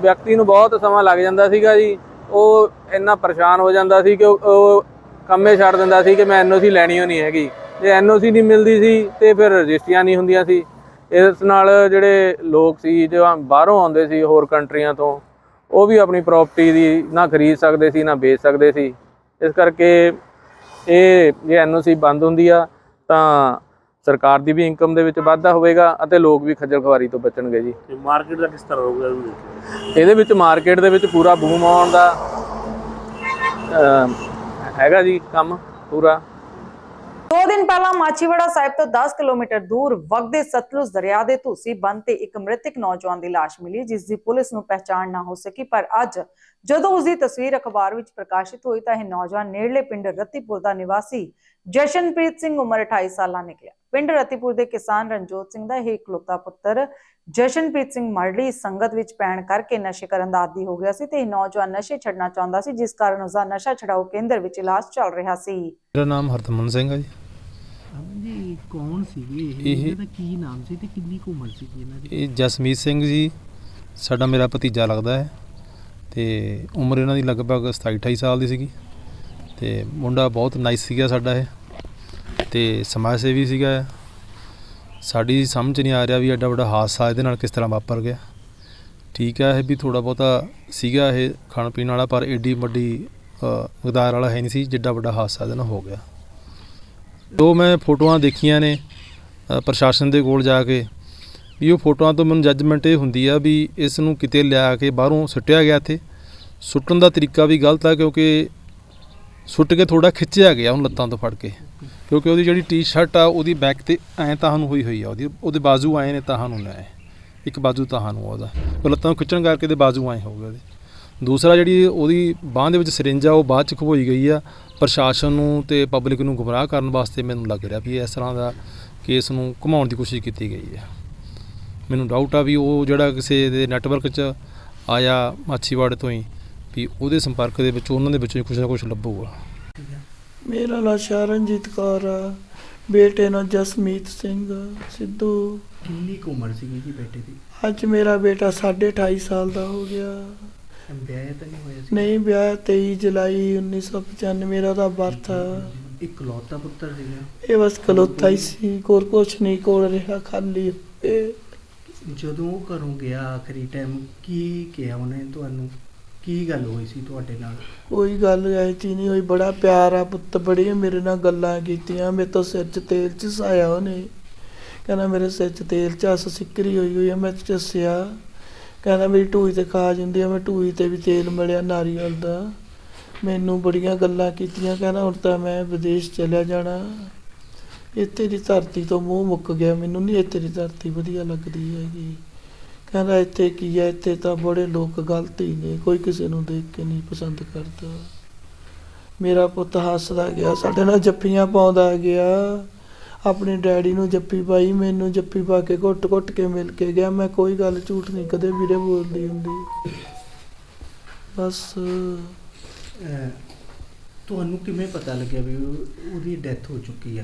ਵਿਅਕਤੀ ਨੂੰ ਬਹੁਤ ਸਮਾਂ ਲੱਗ ਜਾਂਦਾ ਸੀਗਾ ਜੀ। ਉਹ ਇੰਨਾ ਪਰੇਸ਼ਾਨ ਹੋ ਜਾਂਦਾ ਸੀ ਕਿ ਉਹ- ਕੰਮੇ ਛੱਡ ਦਿੰਦਾ ਸੀ ਕਿ ਮੈਂ ਐਨਓਸੀ ਲੈਣੀ ਹੋ ਨਹੀਂ ਹੈਗੀ। ਜੇ ਐਨਓਸੀ ਨਹੀਂ ਮਿਲਦੀ ਸੀ ਤੇ ਫਿਰ ਰਜਿਸਟਰੀਆਂ ਨਹੀਂ ਹੁੰਦੀਆਂ ਸੀ। ਇਸ ਨਾਲ ਜਿਹੜੇ ਲੋਕ ਸੀ, ਜੋ ਬਾਹਰੋਂ ਆਉਂਦੇ ਸੀ ਹੋਰ ਕੰਟਰੀਆਂ ਤੋਂ, ਉਹ ਵੀ ਆਪਣੀ ਪ੍ਰਾਪਰਟੀ ਦੀ ਨਾ ਖਰੀਦ ਸਕਦੇ ਸੀ, ਨਾ ਵੇਚ ਸਕਦੇ ਸੀ। ਇਸ ਕਰਕੇ ਇਹ ਜੇ ਐਨਓਸੀ ਬੰਦ ਹੁੰਦੀ ਆ, ਤਾਂ ਸਰਕਾਰ ਦੀ ਵੀ ਇਨਕਮ ਦੇ ਵਿੱਚ ਵਾਧਾ ਹੋਵੇਗਾ ਅਤੇ ਲੋਕ ਵੀ ਖੱਜਲ ਖਵਾਰੀ ਤੋਂ ਬਚਣਗੇ ਜੀ। ਤੇ ਮਾਰਕੀਟ ਦਾ ਕਿਸ ਤਰ੍ਹਾਂ ਹੋਊਗਾ ਇਹਦੇ ਵਿੱਚ? ਮਾਰਕੀਟ ਦੇ ਵਿੱਚ ਪੂਰਾ ਬੂਮ ਆਉਣ ਦਾ ਹੈਗਾ ਜੀ ਕੰਮ ਪੂਰਾ। ਦੋ ਦਿਨ ਪਹਿਲਾਂ ਮਾਚੀਵਾੜਾ ਸਾਹਿਬ ਤੋਂ 10 ਕਿਲੋਮੀਟਰ ਦੂਰ ਵਗਦੇ ਸਤਲੁਜ ਦਰਿਆ ਦੇ ਧੂਸੀ ਬੰਦ ਤੇ ਇੱਕ ਮ੍ਰਿਤਕ ਨੌਜਵਾਨ ਦੀ ਲਾਸ਼ ਮਿਲੀ, ਜਿਸ ਦੀ ਪੁਲਿਸ ਨੂੰ ਪਹਿਚਾਣ ਨਾ ਹੋ ਸਕੀ। ਪਰ ਅੱਜ ਜਦੋਂ ਉਸ ਦੀ ਤਸਵੀਰ ਅਖਬਾਰ ਵਿੱਚ ਪ੍ਰਕਾਸ਼ਿਤ ਹੋਈ, ਤਾਂ ਇਹ ਨੌਜਵਾਨ ਨੇੜਲੇ ਪਿੰਡ ਰਤੀਪੁਰ ਦਾ ਨਿਵਾਸੀ ਜਸ਼ਨਪ੍ਰੀਤ ਸਿੰਘ, ਉਮਰ 28 ਸਾਲਾਂ, ਨਿਕਲਿਆ। ਪਿੰਡ ਰਤੀਪੁਰ ਦੇ ਕਿਸਾਨ ਰਣਜੋਤ ਸਿੰਘ ਦਾ ਇਹ ਇਕਲੌਤਾ ਪੁੱਤਰ ਜਸ਼ਨਪ੍ਰੀਤ ਸਿੰਘ ਮਰਲੀ ਸੰਗਤ ਵਿੱਚ ਪੈਣ ਕਰਕੇ ਨਸ਼ੇ ਕਰਨ ਦਾ ਆਦੀ ਹੋ ਗਿਆ ਸੀ ਤੇ ਇਹ ਨੌਜਵਾਨ ਨਸ਼ੇ ਛੱਡਣਾ ਚਾਹੁੰਦਾ ਸੀ, ਜਿਸ ਕਾਰਨ ਉਸ ਦਾ ਨਸ਼ਾ ਛਡਾਊ ਕੇਂਦਰ ਵਿੱਚ ਇਲਾਜ ਚੱਲ ਰਿਹਾ ਸੀ। ਮੇਰਾ ਨਾਮ ਹਰਦਮਨ ਸਿੰਘ ਹੈ ਜੀ। ਜੀ ਕੌਣ ਸੀਗੇ ਇਹ? ਇਹਦਾ ਕੀ ਨਾਮ ਸੀ ਤੇ ਕਿੰਨੀ ਕੁ ਉਮਰ ਸੀ ਇਹਨਾਂ ਦੀ? ਇਹ ਜਸਮੀਤ ਸਿੰਘ ਜੀ ਸਾਡਾ ਮੇਰਾ ਭਤੀਜਾ ਲੱਗਦਾ ਹੈ ਤੇ ਉਮਰ ਇਹਨਾਂ ਦੀ ਲਗਭਗ 27 28 ਸਾਲ ਦੀ ਸੀਗੀ ਤੇ ਮੁੰਡਾ ਬਹੁਤ ਨਾਈਸ ਸੀਗਾ ਸਾਡਾ ਇਹ ਤੇ ਸਮਾਜ ਸੇਵੀ ਸੀਗਾ ਇਹ। ਸਾਡੀ ਸਮਝ ਨਹੀਂ ਆ ਰਿਹਾ ਵੀ ਐਡਾ ਵੱਡਾ ਹਾਦਸਾ ਇਹਦੇ ਨਾਲ ਕਿਸ ਤਰ੍ਹਾਂ ਵਾਪਰ ਗਿਆ। ਠੀਕ ਹੈ ਇਹ ਵੀ ਥੋੜਾ ਬਹੁਤਾ ਸੀਗਾ ਇਹ ਖਾਣ ਪੀਣ ਵਾਲਾ ਪਰ ਏਡੀ ਵੱਡੀ ਅ, ਮਕਦਾਰ ਵਾਲਾ ਹੈ ਨਹੀਂ ਸੀ ਜਿੱਡਾ ਵੱਡਾ ਹਾਦਸਾ ਇਹਦੇ ਨਾਲ ਹੋ ਗਿਆ। ਜੋ ਮੈਂ ਫੋਟੋਆਂ ਦੇਖੀਆਂ ਨੇ ਪ੍ਰਸ਼ਾਸਨ ਦੇ ਕੋਲ ਜਾ ਕੇ। ਵੀ ਉਹ ਫੋਟੋਆਂ ਤੋਂ ਮੈਨੂੰ ਜੱਜਮੈਂਟ ਇਹ ਹੁੰਦੀ ਆ ਵੀ ਇਸ ਨੂੰ ਕਿਤੇ ਲਿਆ ਕੇ ਬਾਹਰੋਂ ਸੁੱਟਿਆ ਗਿਆ ਇੱਥੇ। ਸੁੱਟਣ ਦਾ ਤਰੀਕਾ ਵੀ ਗਲਤ ਆ ਕਿਉਂਕਿ ਸੁੱਟ ਕੇ ਥੋੜਾ ਖਿੱਚਿਆ ਗਿਆ ਉਹਨੂੰ ਲੱਤਾਂ ਤੋਂ ਫੜ ਕੇ। ਕਿਉਂਕਿ ਉਹਦੀ ਜਿਹੜੀ ਟੀ-ਸ਼ਰਟ ਆ, ਉਹਦੀ ਬੈਕ ਤੇ ਐਂ ਤਾਂ ਨੂੰ ਹੋਈ ਹੋਈ ਆ, ਉਹਦੀ, ਉਹਦੇ ਬਾਜ਼ੂ ਆਏ ਨੇ ਤਾਂ ਨੂੰ ਲੈ ਇੱਕ ਬਾਜ਼ੂ ਤਾਂ ਨੂੰ ਉਹਦਾ। ਉਹ ਲੱਤਾਂ ਨੂੰ ਖਿੱਚਣ ਕਰਕੇ ਦੇ ਬਾਜ਼ੂ ਆਏ ਹੋ ਗਏ ਉਹਦੇ। ਦੂਸਰਾ ਜਿਹੜੀ ਉਹਦੀ ਬਾਹ ਦੇ ਵਿੱਚ ਸਿਰਿੰਜ ਆ, ਉਹ ਬਾਅਦ ਚ ਖੋਈ ਗਈ ਆ। ਪ੍ਰਸ਼ਾਸਨ ਨੂੰ ਤੇ ਪਬਲਿਕ ਨੂੰ ਗੁੰਮਰਾਹ ਕਰਨ ਵਾਸਤੇ ਮੈਨੂੰ ਲੱਗ ਰਿਹਾ ਵੀ ਇਸ ਤਰ੍ਹਾਂ ਦਾ ਕੇਸ ਨੂੰ ਘੁਮਾਉਣ ਦੀ ਕੋਸ਼ਿਸ਼ ਕੀਤੀ ਗਈ ਹੈ। ਮੈਨੂੰ ਡਾਊਟ ਆ ਵੀ ਉਹ ਜਿਹੜਾ ਕਿਸੇ ਦੇ ਨੈਟਵਰਕ 'ਚ ਆਇਆ ਮਾਛੀਵਾੜੇ ਤੋਂ ਹੀ ਵੀ ਉਹਦੇ ਸੰਪਰਕ ਦੇ ਵਿੱਚ ਉਹਨਾਂ ਦੇ ਵਿੱਚੋਂ ਹੀ ਕੁਝ ਨਾ ਕੁਝ ਲੱਭੂਗਾ। ਮੇਰਾ ਨਾਂ ਸ਼ਰਨਜੀਤ ਕੌਰ ਆ। ਬੇਟੇ ਨਾਲ ਜਸਮੀਤ ਸਿੰਘ ਸਿੱਧੂ। ਕਿੰਨੀ ਕੁ ਉਮਰ ਸੀਗੀ ਜੀ ਬੇਟੇ ਦੀ? ਅੱਜ ਮੇਰਾ ਬੇਟਾ 28.5 ਸਾਲ ਦਾ ਹੋ ਗਿਆ। ਵਿਆਹ ਤਾਂ ਨਹੀਂ ਹੋਇਆ ਸੀ ਨਹੀਂ ਵਿਆਹ 23 ਜੁਲਾਈ 1995 ਮੇਰਾ ਦਾ ਬਰਥ ਇਕਲੌਤਾ ਪੁੱਤਰ ਸੀਗਾ। ਇਹ ਬਸ ਕਲੋਤਾ ਹੀ ਸੀ ਕੋਰ ਕੁਛ ਨਹੀਂ ਕੋਲ ਰਿਹਾ ਖਾਲੀ। ਇਹ ਜਦੋਂ ਉਹ ਘਰੋਂ ਗਿਆ ਆਖਰੀ ਟਾਈਮ ਕੀ ਕਿਹਾ ਉਹਨੇ ਤੁਹਾਨੂੰ? ਕੀ ਗੱਲ ਹੋਈ ਸੀ ਤੁਹਾਡੇ ਨਾਲ? ਕੋਈ ਗੱਲ ਐਸੀ ਨਹੀਂ ਹੋਈ ਬੜਾ ਪਿਆਰ ਆ ਪੁੱਤ ਬੜੀਆਂ ਮੇਰੇ ਨਾਲ ਗੱਲਾਂ ਕੀਤੀਆਂ ਮੇਰੇ ਤੋਂ ਸਿਰ 'ਚ ਤੇਲ ਚਸਾਇਆ ਉਹਨੇ। ਕਹਿੰਦਾ ਮੇਰੇ ਸਿਰ 'ਚ ਤੇਲ ਚਸ ਸਿੱਕਰੀ ਹੋਈ ਹੋਈ ਆ ਮੈਂ ਚੱਸਿਆ। ਕਹਿੰਦਾ ਮੇਰੀ ਢੂਈ ਤੇ ਖਾ ਜਾਂਦੀ ਆ, ਮੈਂ ਢੂਈ ਤੇ ਵੀ ਤੇਲ ਮਿਲਿਆ ਨਾਰੀਅਲ ਦਾ। ਮੈਨੂੰ ਬੜੀਆਂ ਗੱਲਾਂ ਕੀਤੀਆਂ, ਕਹਿੰਦਾ ਹੁਣ ਤਾਂ ਮੈਂ ਵਿਦੇਸ਼ ਚਲਿਆ ਜਾਣਾ। ਇੱਥੇ ਦੀ ਧਰਤੀ ਤੋਂ ਮੂੰਹ ਮੁੱਕ ਗਿਆ, ਮੈਨੂੰ ਨਹੀਂ ਇੱਥੇ ਦੀ ਧਰਤੀ ਵਧੀਆ ਲੱਗਦੀ ਹੈਗੀ। ਕਹਿੰਦਾ ਇੱਥੇ ਕੀ ਹੈ ਇੱਥੇ ਤਾਂ ਬੜੇ ਲੋਕ ਗਲਤ ਹੀ ਨੇ, ਕੋਈ ਕਿਸੇ ਨੂੰ ਦੇਖ ਕੇ ਨਹੀਂ ਪਸੰਦ ਕਰਦਾ। ਮੇਰਾ ਪੁੱਤ ਹੱਸਦਾ ਗਿਆ, ਸਾਡੇ ਨਾਲ ਜੱਫੀਆਂ ਪਾਉਂਦਾ ਗਿਆ। ਆਪਣੇ ਡੈਡੀ ਨੂੰ ਜੱਫੀ ਪਾਈ ਮੈਨੂੰ ਜੱਫੀ ਪਾ ਕੇ ਘੁੱਟ-ਘੁੱਟ ਕੇ ਮਿਲ ਕੇ ਗਿਆ। ਮੈਂ ਕੋਈ ਗੱਲ ਝੂਠ ਨਹੀਂ ਕਦੇ ਵੀਰੇ ਬੋਲਦੀ ਹੁੰਦੀ। ਬਸ। ਅਹ ਤੁਹਾਨੂੰ ਕਿਵੇਂ ਪਤਾ ਲੱਗਿਆ ਵੀ ਉਹ- ਉਹਦੀ ਡੈਥ ਹੋ ਚੁੱਕੀ ਆ?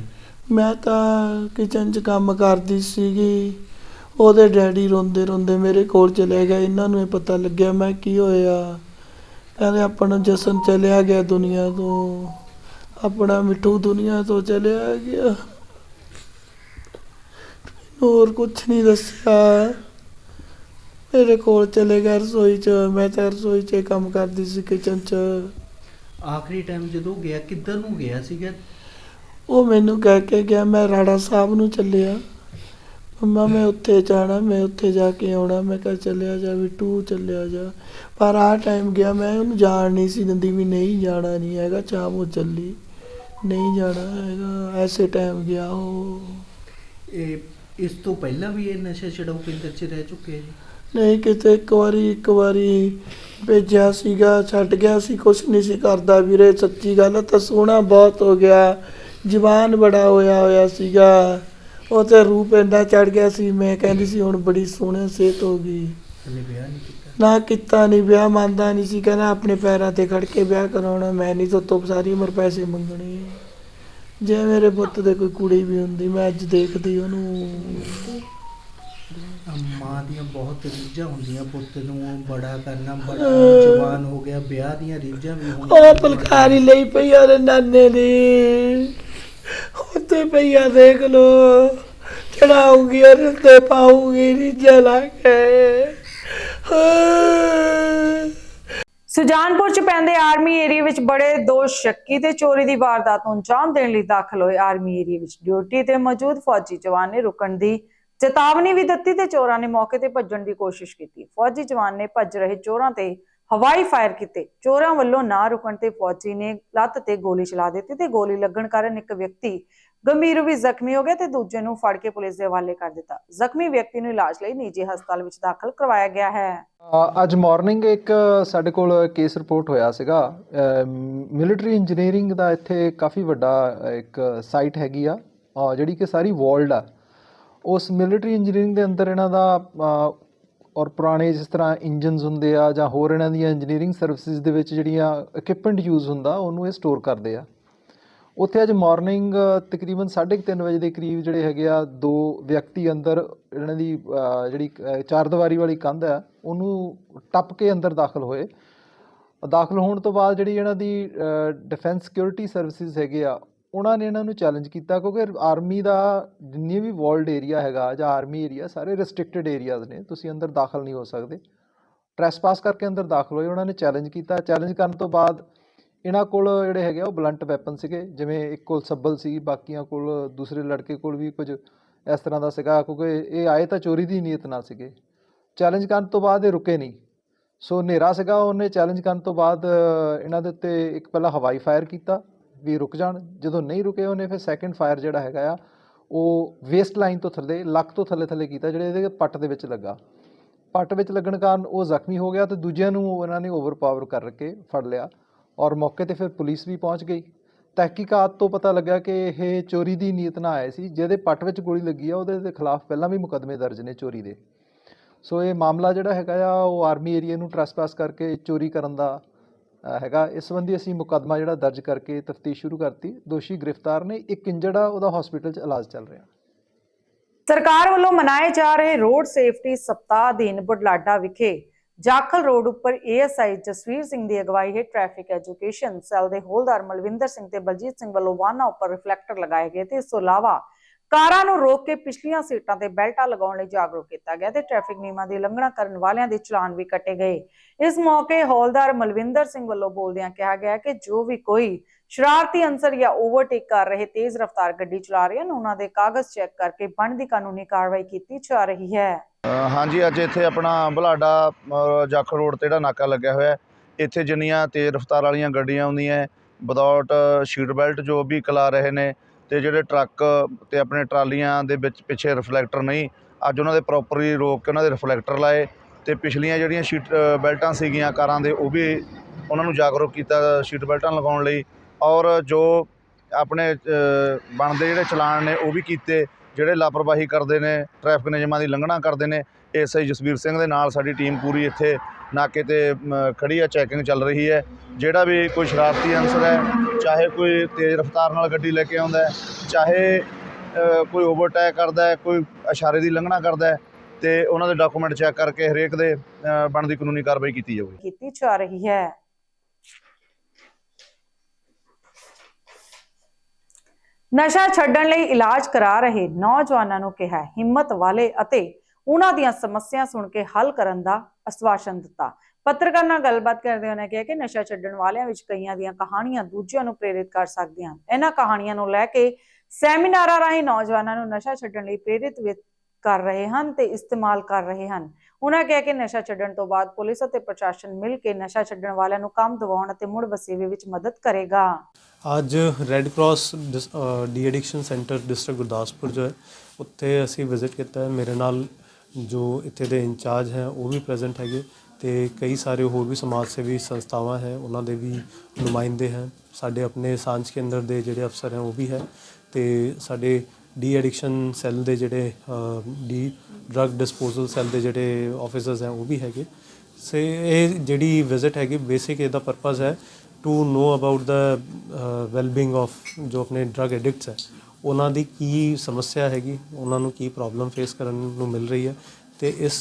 ਮੈਂ ਤਾਂ ਕਿਚਨ 'ਚ ਕੰਮ ਕਰਦੀ ਸੀਗੀ। ਉਹਦੇ ਡੈਡੀ ਰੋਂਦੇ ਰੋਂਦੇ ਮੇਰੇ ਕੋਲ ਚਲੇ ਗਏ। ਇਹਨਾਂ ਨੂੰ ਇਹ ਪਤਾ ਲੱਗਿਆ ਮੈਂ ਕੀ ਹੋਇਆ? ਕਹਿੰਦੇ ਆਪਣਾ ਜਸਨ ਚਲਿਆ ਗਿਆ ਦੁਨੀਆ ਤੋਂ। ਆਪਣਾ ਮਿੱਠੂ ਦੁਨੀਆ ਤੋਂ ਚਲਿਆ ਗਿਆ। ਹੋਰ ਕੁਝ ਨਹੀਂ ਦੱਸਿਆ। ਮੇਰੇ ਕੋਲ ਚਲੇ ਗਏ ਰਸੋਈ 'ਚ। ਮੈਂ ਤਾਂ ਰਸੋਈ 'ਚ ਕੰਮ ਕਰਦੀ ਸੀ ਕਿਚਨ 'ਚ। ਆਖਰੀ ਟਾਈਮ ਜਦੋਂ ਗਿਆ ਕਿੱਧਰ ਨੂੰ ਗਿਆ ਸੀਗਾ? ਉਹ ਮੈਨੂੰ ਕਹਿ ਕੇ ਗਿਆ ਮੈਂ ਰਾੜਾ ਸਾਹਿਬ ਨੂੰ ਚੱਲਿਆ। ਮੰਮਾ ਮੈਂ ਉੱਥੇ ਜਾਣਾ ਮੈਂ ਉੱਥੇ ਜਾ ਕੇ ਆਉਣਾ। ਮੈਂ ਕਿਹਾ ਚੱਲਿਆ ਜਾ ਵੀ ਤੂੰ ਚੱਲਿਆ ਜਾ। ਪਰ ਆ ਟਾਈਮ ਗਿਆ ਮੈਂ ਉਹਨੂੰ ਜਾਣ ਨਹੀਂ ਸੀ ਦਿੰਦੀ ਵੀ ਨਹੀਂ ਜਾਣਾ ਨਹੀਂ ਹੈਗਾ ਚਾਹ ਉਹ ਚੱਲੀ। ਨਹੀਂ ਜਾਣਾ ਹੈਗਾ ਐਸੇ ਟਾਈਮ ਗਿਆ ਉਹ। ਇਹ ਇਸ ਤੋਂ ਪਹਿਲਾਂ ਵੀ ਇਹ ਨਸ਼ਾ ਛਡਾਊ ਕੇਂਦਰ 'ਚ ਰਹਿ ਚੁੱਕੇ ਆ ਜੀ? ਨਹੀਂ ਕਿਤੇ ਇੱਕ ਵਾਰੀ ਇੱਕ ਵਾਰੀ ਭੇਜਿਆ ਸੀਗਾ ਛੱਡ ਗਿਆ ਸੀ ਕੁਛ ਨਹੀਂ ਸੀ ਕਰਦਾ ਵੀਰੇ ਸੱਚੀ ਗੱਲ ਆ, ਤਾਂ ਸੋਹਣਾ ਬਹੁਤ ਹੋ ਗਿਆ। ਜਵਾਨ ਬੜਾ ਹੋਇਆ ਹੋਇਆ ਸੀਗਾ। ਉਹ ਤੇ ਰੂਪ ਇੰਨਾ ਚੜ ਗਿਆ ਸੀ ਮੈਂ ਕਹਿੰਦੀ ਸੀ ਹੁਣ ਬੜੀ ਸੋਹਣੀ ਸਿਹਤ ਹੋ ਗਈ। ਹਲੇ ਵਿਆਹ ਨਹੀਂ ਕੀਤਾ? ਨਾ ਕੀਤਾ ਨਹੀਂ ਵਿਆਹ ਮੰਨਦਾ ਨਹੀਂ ਸੀ ਕਹਿੰਦਾ ਆਪਣੇ ਪੈਰਾਂ ਤੇ ਖੜ ਕੇ ਵਿਆਹ ਕਰਾਉਣਾ ਮੈਂ ਨਹੀਂ ਤਾਂ ਤੋਂ ਸਾਰੀ ਉਮਰ ਪੈਸੇ ਮੰਗਣੇ ਜੇ ਮੇਰੇ ਪੁੱਤ ਦੇ ਕੋਈ ਕੁੜੀ ਵੀ ਹੁੰਦੀ ਮੈਂ ਅੱਜ ਦੇਖਦੀ ਉਹਨੂੰ। ਮਾਂ ਦੀਆਂ ਬਹੁਤ ਰੀਝਾਂ ਹੁੰਦੀਆਂ ਪੁੱਤ ਨੂੰ ਬੜਾ ਕਰਨਾ ਬੜਾ ਜਵਾਨ ਹੋ ਗਿਆ ਵਿਆਹ ਦੀਆਂ ਰੀਝਾਂ ਵੀ ਉਹ ਹੁੰਦੀਆਂ ਪਲਕਾਰੀ ਲਈ ਪਈ ਉਹਦੇ ਨਾਨੇ ਦੀ। ਉੱਤੇ ਪਈਆ ਦੇਖ ਲੋ ਚੜਾਉਂਗੀ ਔਰ ਤੇ ਪਾਉਂਗੀ ਨੀ ਜਲਾ ਕੇ। ਹਾਂ। ਸੁਜਾਨਪੁਰ ਚ ਪੈਂਦੇ ਆਰਮੀ ਏਰੀਆ ਵਿੱਚ ਬੜੇ ਦੋ ਸ਼ੱਕੀ ਤੇ ਚੋਰੀ ਦੀ ਵਾਰਦਾਤ ਨੂੰ ਅੰਜਾਮ ਦੇਣ ਲਈ ਦਾਖਲ ਹੋਏ ਆਰਮੀ ਏਰੀਆ ਵਿੱਚ ਡਿਊਟੀ ਤੇ ਮੌਜੂਦ ਫੌਜੀ ਜਵਾਨ ਨੇ ਰੁਕਣ ਦੀ ਚੇਤਾਵਨੀ ਵੀ ਦਿੱਤੀ ਤੇ ਚੋਰਾਂ ਨੇ ਮੌਕੇ ਤੇ ਭੱਜਣ ਦੀ ਕੋਸ਼ਿਸ਼ ਕੀਤੀ। ਫੌਜੀ ਜਵਾਨ ਨੇ ਭੱਜ ਰਹੇ ਚੋਰਾਂ ਤੇ ਹਵਾਈ ਫਾਇਰ ਕੀਤੇ। ਚੋਰਾਂ ਵੱਲੋਂ ਨਾ ਰੁਕਣ ਤੇ ਫੌਜੀ ਨੇ ਲੱਤ ਤੇ ਗੋਲੀ ਚਲਾ ਦਿੱਤੀ ਤੇ ਗੋਲੀ ਲੱਗਣ ਕਾਰਨ ਇੱਕ ਵਿਅਕਤੀ ਗੰਭੀਰ ਰੂਪ ਜ਼ਖਮੀ ਹੋ ਗਿਆ ਤੇ ਦੂਜੇ ਨੂੰ ਫੜ ਕੇ ਪੁਲਿਸ ਦੇ ਹਵਾਲੇ ਕਰ ਦਿੱਤਾ। ਜ਼ਖਮੀ ਵਿਅਕਤੀ ਨੂੰ ਇਲਾਜ ਲਈ ਨਿੱਜੀ ਹਸਪਤਾਲ ਵਿੱਚ ਦਾਖਲ ਕਰਵਾਇਆ ਗਿਆ ਹੈ। ਅੱਜ ਮਾਰਨਿੰਗ ਇੱਕ ਸਾਡੇ ਕੋਲ ਕੇਸ ਰਿਪੋਰਟ ਹੋਇਆ ਸੀਗਾ। ਮਿਲਟਰੀ ਇੰਜੀਨੀਅਰਿੰਗ ਦਾ ਇੱਥੇ ਕਾਫੀ ਵੱਡਾ ਇੱਕ ਸਾਈਟ ਹੈਗੀ ਆ। ਜਿਹੜੀ ਕਿ ਸਾਰੀ ਵਰਲਡ ਆ। ਉਸ ਮਿਲਟਰੀ ਇੰਜੀਨੀਅਰਿੰਗ ਦੇ ਅੰਦਰ ਇਹਨਾਂ ਦਾ ਔਰ ਪੁਰਾਣੇ ਜਿਸ ਤਰ੍ਹਾਂ ਇੰਜਨਸ ਹੁੰਦੇ ਆ ਜਾਂ ਹੋਰ ਇਹਨਾਂ ਦੀਆਂ ਇੰਜੀਨੀਅਰਿੰਗ ਸਰਵਿਸਿਜ਼ ਦੇ ਵਿੱਚ ਜਿਹੜੀਆਂ ਇਕਵਿਪਮੈਂਟ ਯੂਜ਼ ਹੁੰਦਾ ਉਹਨੂੰ ਇਹ ਸਟੋਰ ਕਰਦੇ ਆ। ਉੱਥੇ ਅੱਜ ਮਾਰਨਿੰਗ ਤਕਰੀਬਨ 3:30 ਵਜੇ ਦੇ ਕਰੀਬ ਜਿਹੜੇ ਹੈਗੇ ਆ ਦੋ ਵਿਅਕਤੀ ਅੰਦਰ ਇਹਨਾਂ ਦੀ ਜਿਹੜੀ ਅ, ਚਾਰ ਦੀਵਾਰੀ ਵਾਲੀ ਕੰਧ ਹੈ ਉਹਨੂੰ ਟੱਪ ਕੇ ਅੰਦਰ ਦਾਖਲ ਹੋਏ। ਦਾਖਲ ਹੋਣ ਤੋਂ ਬਾਅਦ ਜਿਹੜੀ ਇਹਨਾਂ ਦੀ ਡਿਫੈਂਸ ਸਿਕਿਉਰਿਟੀ ਸਰਵਿਸਿਜ਼ ਹੈਗੇ ਆ ਉਹਨਾਂ ਨੇ ਇਹਨਾਂ ਨੂੰ ਚੈਲੰਜ ਕੀਤਾ ਕਿਉਂਕਿ ਆਰਮੀ ਦਾ ਜਿੰਨੀ ਵੀ ਵਰਲਡ ਏਰੀਆ ਹੈਗਾ, ਜਾਂ ਆਰਮੀ ਏਰੀਆ ਸਾਰੇ ਰੈਸਟ੍ਰਿਕਟਡ ਏਰੀਆਜ਼ ਨੇ, ਤੁਸੀਂ ਅੰਦਰ ਦਾਖਲ ਨਹੀਂ ਹੋ ਸਕਦੇ। ਟ੍ਰੈਸਪਾਸ ਕਰਕੇ ਅੰਦਰ ਦਾਖਲ ਹੋਏ, ਉਹਨਾਂ ਨੇ ਚੈਲੰਜ ਕੀਤਾ। ਚੈਲੰਜ ਕਰਨ ਤੋਂ ਬਾਅਦ ਇਹਨਾਂ ਕੋਲ ਜਿਹੜੇ ਹੈਗੇ ਆ, ਉਹ ਬਲੰਟ ਵੈਪਨ ਸੀਗੇ, ਜਿਵੇਂ ਇੱਕ ਕੋਲ ਸੱਬਲ ਸੀ, ਬਾਕੀਆਂ ਕੋਲ ਦੂਸਰੇ ਲੜਕੇ ਕੋਲ ਵੀ ਕੁਝ ਇਸ ਤਰ੍ਹਾਂ ਦਾ ਸੀਗਾ, ਕਿਉਂਕਿ ਇਹ ਆਏ ਤਾਂ ਚੋਰੀ ਦੀ ਨੀਅਤ ਨਾਲ ਸੀਗੇ। ਚੈਲੰਜ ਕਰਨ ਤੋਂ ਬਾਅਦ ਇਹ ਰੁਕੇ ਨਹੀਂ। ਸੋ ਹਨੇਰਾ ਸੀਗਾ, ਉਹਨੇ ਚੈਲੰਜ ਕਰਨ ਤੋਂ ਬਾਅਦ ਇਹਨਾਂ ਦੇ ਉੱਤੇ ਇੱਕ ਪਹਿਲਾਂ ਹਵਾਈ ਫਾਇਰ ਕੀਤਾ। ਵੀ ਰੁਕ ਜਾਣ। ਜਦੋਂ ਨਹੀਂ ਰੁਕੇ ਉਹਨੇ ਫਿਰ ਸੈਕੰਡ ਫਾਇਰ ਜਿਹੜਾ ਹੈਗਾ ਆ, ਉਹ ਵੇਸਟ ਲਾਈਨ ਤੋਂ ਥੱਲੇ, ਲੱਕ ਤੋਂ ਥੱਲੇ ਥੱਲੇ ਕੀਤਾ ਜਿਹੜੇ ਇਹਦੇ ਪੱਟ ਦੇ ਵਿੱਚ ਲੱਗਾ। ਪੱਟ ਵਿੱਚ ਲੱਗਣ ਕਾਰਨ ਉਹ ਜ਼ਖਮੀ ਹੋ ਗਿਆ ਤੇ ਦੂਜਿਆਂ ਨੂੰ ਉਹਨਾਂ ਨੇ ਓਵਰਪਾਵਰ ਕਰਕੇ ਫੜ ਲਿਆ ਔਰ ਮੌਕੇ ਤੇ ਫਿਰ ਪੁਲਿਸ ਵੀ ਪਹੁੰਚ ਗਈ। ਤਹਿਕੀਕਾਤ ਤੋਂ ਪਤਾ ਲੱਗਾ ਕਿ ਇਹ ਚੋਰੀ ਦੀ ਨੀਅਤ ਨਾਲ ਆਏ ਸੀ, ਜਿਹਦੇ ਪੱਟ ਵਿੱਚ ਗੋਲੀ ਲੱਗੀ ਆ, ਉਹਦੇ ਦੇ ਖਿਲਾਫ ਪਹਿਲਾਂ ਵੀ ਮੁਕੱਦਮੇ ਦਰਜ ਨੇ ਚੋਰੀ ਦੇ। ਸੋ ਇਹ ਮਾਮਲਾ ਜਿਹੜਾ ਹੈਗਾ ਆ, ਉਹ ਆਰਮੀ ਏਰੀਆ ਨੂੰ ਟ੍ਰੈਸਪਾਸ ਕਰਕੇ ਚੋਰੀ ਕਰਨ ਦਾ ਹੈਗਾ। ਇਸ ਸੰਬੰਧੀ ਅਸੀਂ ਮੁਕੱਦਮਾ ਜਿਹੜਾ ਦਰਜ ਕਰਕੇ ਤਫਤੀਸ਼ ਸ਼ੁਰੂ ਕਰਤੀ। ਦੋਸ਼ੀ ਗ੍ਰਿਫਤਾਰ ਨੇ। ਇੱਕ ਇੰਜਰਡ ਉਹਦਾ ਹਸਪੀਟਲ 'ਚ ਇਲਾਜ ਚੱਲ ਰਿਹਾ। ਸਰਕਾਰ ਵੱਲੋਂ ਮਨਾਏ ਜਾ ਰਹੇ ਰੋਡ ਸੇਫਟੀ ਸਪਤਾਹ ਅਧੀਨ ਬੁਢਲਾਡਾ ਵਿਖੇ ਜਾਖਲ ਰੋਡ ਉੱਪਰ ਏਐਸਆਈ ਜਸਵੀਰ ਸਿੰਘ ਦੀ ਅਗਵਾਈ ਹੇਠ ਟ੍ਰੈਫਿਕ ਐਜੂਕੇਸ਼ਨ ਸੈੱਲ ਦੇ ਹੋਲਦਾਰ ਮਲਵਿੰਦਰ ਸਿੰਘ ਤੇ ਬਲਜੀਤ ਸਿੰਘ ਵੱਲੋਂ ਵਾਹਨਾਂ ਉੱਪਰ ਰਿਫਲੈਕਟਰ ਲਗਾਏ ਗਏ ਤੇ ਇਸ ਤੋਂ ਇਲਾਵਾ ਕਾਰਾਂ ਨੂੰ ਰੋਕ ਕੇ ਪਿਛਲੀਆਂ ਸੀਟਾਂ ਤੇ ਬੈਲਟਾਂ ਲਗਾਉਣ ਲਈ ਜਾਗਰੂਕ ਕੀਤਾ ਗਿਆ ਤੇ ਟ੍ਰੈਫਿਕ ਨਿਯਮਾਂ ਦੀ ਉਲੰਘਣਾ ਕਰਨ ਵਾਲਿਆਂ ਦੇ ਚਲਾਨ ਵੀ ਕੱਟੇ ਗਏ। ਇਸ ਮੌਕੇ ਹੌਲਦਾਰ ਮਲਵਿੰਦਰ ਸਿੰਘ ਵੱਲੋਂ ਬੋਲਦਿਆਂ ਕਿਹਾ ਗਿਆ ਕਿ ਜੋ ਵੀ ਕੋਈ ਸ਼ਰਾਰਤੀ ਅਨਸਰ ਜਾਂ ਓਵਰਟੇਕ ਕਰ ਰਹੇ ਤੇਜ਼ ਰਫ਼ਤਾਰ ਗੱਡੀ ਚਲਾ ਰਹੇ ਹਨ ਉਹਨਾਂ ਦੇ ਕਾਗਜ਼ ਚੈੱਕ ਕਰਕੇ ਬਣਦੀ ਕਾਨੂੰਨੀ ਕਾਰਵਾਈ ਕੀਤੀ ਜਾ ਰਹੀ ਹੈ। ਹਾਂਜੀ ਅੱਜ ਇੱਥੇ ਆਪਣਾ ਬੁਲਾਡਾ ਜਾਖਲ ਰੋਡ ਤੇ ਜਿਹੜਾ ਨਾਕਾ ਲੱਗਿਆ ਹੋਇਆ ਹੈ, ਇੱਥੇ ਜਿੰਨੀਆਂ ਤੇਜ਼ ਰਫ਼ਤਾਰ ਵਾਲੀਆਂ ਗੱਡੀਆਂ ਆਉਂਦੀਆਂ ਵਿਦਆਊਟ ਸੀਟ ਬੈਲਟ ਜੋ ਵੀ ਚਲਾ ਰਹੇ ਨੇ ਤੇ ਜਿਹੜੇ ਟਰੱਕ ਤੇ ਆਪਣੇ ਟਰਾਲੀਆਂ ਦੇ ਵਿੱਚ ਪਿੱਛੇ ਰਿਫਲੈਕਟਰ ਨਹੀਂ, ਅੱਜ ਉਹਨਾਂ ਦੇ ਪ੍ਰੋਪਰਲੀ ਰੋਕ ਕੇ ਉਹਨਾਂ ਦੇ ਰਿਫਲੈਕਟਰ ਲਾਏ ਤੇ ਪਿਛਲੀਆਂ ਜਿਹੜੀਆਂ ਸੀਟ ਬੈਲਟਾਂ ਸੀਗੀਆਂ ਕਾਰਾਂ ਦੇ, ਉਹ ਵੀ ਉਹਨਾਂ ਨੂੰ ਜਾਗਰੂਕ ਕੀਤਾ ਸੀਟ ਬੈਲਟਾਂ ਲਗਾਉਣ ਲਈ ਔਰ ਜੋ ਆਪਣੇ ਬਣਦੇ ਜਿਹੜੇ ਚਲਾਨ ਨੇ ਉਹ ਵੀ ਕੀਤੇ, ਜਿਹੜੇ ਲਾਪਰਵਾਹੀ ਕਰਦੇ ਨੇ, ਟ੍ਰੈਫਿਕ ਨਿਯਮਾਂ ਦੀ ਉਲੰਘਣਾ ਕਰਦੇ ਨੇ ਐਸਆਈ ਜਸਵੀਰ ਸਿੰਘ ਦੇ ਨਾਲ ਸਾਡੀ ਟੀਮ ਪੂਰੀ ਇੱਥੇ ਨਾਕੇ ਤੇ ਖੜੀ ਹੈ ਚੈਕਿੰਗ ਚੱਲ ਰਹੀ ਹੈ। ਜਿਹੜਾ ਵੀ ਕੋਈ ਸ਼ਰਾਰਤੀ ਅਨਸਰ ਹੈ, ਚਾਹੇ ਕੋਈ ਤੇਜ਼ ਰਫ਼ਤਾਰ ਨਾਲ ਗੱਡੀ ਲੈ ਕੇ ਆਉਂਦਾ ਹੈ, ਚਾਹੇ ਕੋਈ ਓਵਰਟੇਕ ਕਰਦਾ ਹੈ, ਕੋਈ ਇਸ਼ਾਰੇ ਦੀ ਲੰਘਣਾ ਕਰਦਾ ਹੈ, ਤੇ ਉਹਨਾਂ ਦੇ ਡਾਕੂਮੈਂਟ ਚੈੱਕ ਕਰਕੇ ਹਰੇਕ ਦੇ ਬਣਦੀ ਕਾਨੂੰਨੀ ਕਾਰਵਾਈ ਕੀਤੀ ਜਾਊਗੀ। ਕੀਤੀ ਜਾ ਰਹੀ ਹੈ। ਨਸ਼ਾ ਛੱਡਣ ਲਈ ਇਲਾਜ ਕਰਾ ਰਹੇ ਨੌਜਵਾਨਾਂ ਨੂੰ ਕਿਹਾ ਹਿੰਮਤ ਵਾਲੇ ਅਤੇ ਉਹਨਾਂ ਦੀਆਂ ਸਮੱਸਿਆ ਸੁਣ ਕੇ ਹੱਲ ਕਰਨ ਦਾ ਅਸਵਾਸ਼ਨ ਦਿੱਤਾ। ਪੱਤਰਕਾਰ ਨਾਲ ਗੱਲਬਾਤ ਕਰਦੇ ਉਹਨਾਂ ਕਿਹਾ ਕਿ ਨਸ਼ਾ ਛੱਡਣ ਵਾਲਿਆਂ ਵਿੱਚ ਕਈਆਂ ਦੀਆਂ ਕਹਾਣੀਆਂ ਦੂਜਿਆਂ ਨੂੰ ਪ੍ਰੇਰਿਤ ਕਰ ਸਕਦੀਆਂ ਇਹਨਾਂ ਕਹਾਣੀਆਂ ਨੂੰ ਲੈ ਕੇ ਸੈਮੀਨਾਰਾਂ ਰਾਹੀਂ ਨੌਜਵਾਨਾਂ ਨੂੰ ਨਸ਼ਾ ਛੱਡਣ ਲਈ ਪ੍ਰੇਰਿਤ ਕਰ ਰਹੇ ਹਨ ਤੇ ਇਸਤੇਮਾਲ ਕਰ ਰਹੇ ਹਨ। ਉਹਨਾਂ ਕਿਹਾ ਕਿ ਨਸ਼ਾ ਛੱਡਣ ਤੋਂ ਬਾਅਦ ਪੁਲਿਸ ਅਤੇ ਪ੍ਰਸ਼ਾਸਨ ਮਿਲ ਕੇ ਨਸ਼ਾ ਛੱਡਣ ਵਾਲਿਆਂ ਨੂੰ ਕੰਮ ਦਿਵਾਉਣ ਅਤੇ ਮੁੜ ਵਸੇਵੇ ਵਿੱਚ ਮਦਦ ਕਰੇਗਾ। ਅੱਜ red cross de addiction centre district Gurdaspur ਜੋ ਹੈ, ਉੱਥੇ ਅਸੀਂ ਵਿਜ਼ਿਟ ਕੀਤਾ ਹੈ। ਮੇਰੇ ਨਾਲ ਜੋ ਇੱਥੇ ਦੇ ਇੰਚਾਰਜ ਹੈ, ਉਹ ਵੀ ਪ੍ਰੈਜ਼ੈਂਟ ਹੈਗੇ ਤੇ ਕਈ ਸਾਰੇ ਹੋਰ ਵੀ ਸਮਾਜ ਸੇਵੀ ਸੰਸਥਾਵਾਂ ਹੈ, ਉਹਨਾਂ ਦੇ ਵੀ ਨੁਮਾਇੰਦੇ ਹੈ। ਸਾਡੇ ਆਪਣੇ ਸਾਂਝ ਕੇਂਦਰ ਦੇ ਜਿਹੜੇ ਅਫਸਰ ਹੈ, ਉਹ ਵੀ ਹੈ ਤੇ ਸਾਡੇ ਡੀ ਐਡਿਕਸ਼ਨ ਸੈੱਲ ਦੇ ਜਿਹੜੇ ਡੀ ਡਰੱਗ ਡਿਸਪੋਜ਼ਲ ਸੈੱਲ ਦੇ ਜਿਹੜੇ ਆਫੀਸਰਸ ਹੈ, ਉਹ ਵੀ ਹੈਗੇ। ਸੇ, ਇਹ ਜਿਹੜੀ ਵਿਜ਼ਿਟ ਹੈਗੀ, ਬੇਸਿਕ ਇਹਦਾ ਪਰਪਸ ਹੈ to know about the wellbeing of ਜੋ ਆਪਣੇ ਡਰੱਗ ਐਡਿਕਟਸ ਹੈ। ਉਹਨਾਂ ਦੀ ਕੀ ਸਮੱਸਿਆ ਹੈਗੀ, ਉਹਨਾਂ ਨੂੰ ਕੀ ਪ੍ਰੋਬਲਮ ਫੇਸ ਕਰਨ ਨੂੰ ਮਿਲ ਰਹੀ ਹੈ ਤੇ ਇਸ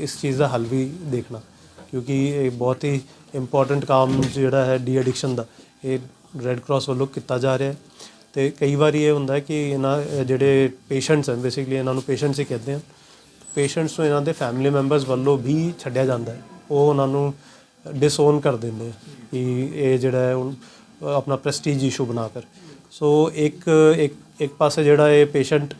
ਇਸ ਚੀਜ਼ ਦਾ ਹੱਲ ਵੀ ਦੇਖਣਾ। ਕਿਉਂਕਿ ਇਹ ਬਹੁਤ ਹੀ ਇੰਪੋਰਟੈਂਟ ਕੰਮ ਜਿਹੜਾ ਹੈ ਡੀ ਐਡਿਕਸ਼ਨ ਦਾ। ਇਹ ਰੈੱਡ ਕਰਾਸ ਵੱਲੋਂ ਕੀਤਾ ਜਾ ਰਿਹਾ ਹੈ ਤੇ ਕਈ ਵਾਰੀ ਇਹ ਹੁੰਦਾ ਕਿ ਇਹਨਾਂ ਜਿਹੜੇ ਪੇਸ਼ੈਂਟਸ ਹਨ ਬੇਸਿਕਲੀ ਇਹਨਾਂ ਨੂੰ ਪੇਸ਼ੈਂਟਸ ਹੀ ਕਹਿੰਦੇ ਹਨ ਪੇਸ਼ੈਂਟਸ ਨੂੰ ਇਹਨਾਂ ਦੇ ਫੈਮਿਲੀ ਮੈਂਬਰਸ ਵੱਲੋਂ ਵੀ ਛੱਡਿਆ ਜਾਂਦਾ ਹੈ। ਉਹ ਉਹਨਾਂ ਨੂੰ ਡਿਸਓਨ ਕਰ ਦਿੰਦੇ ਆ ਕਿ ਇਹ ਜਿਹੜਾ ਹੈ, ਉਹ ਆਪਣਾ ਪ੍ਰੈਸਟੀਜ ਇਸ਼ੂ ਬਣਾ ਕਰ। ਸੋ ਇੱਕ ਇੱਕ ਇੱਕ ਪਾਸੇ ਜਿਹੜਾ ਇਹ ਪੇਸ਼ੈਂਟ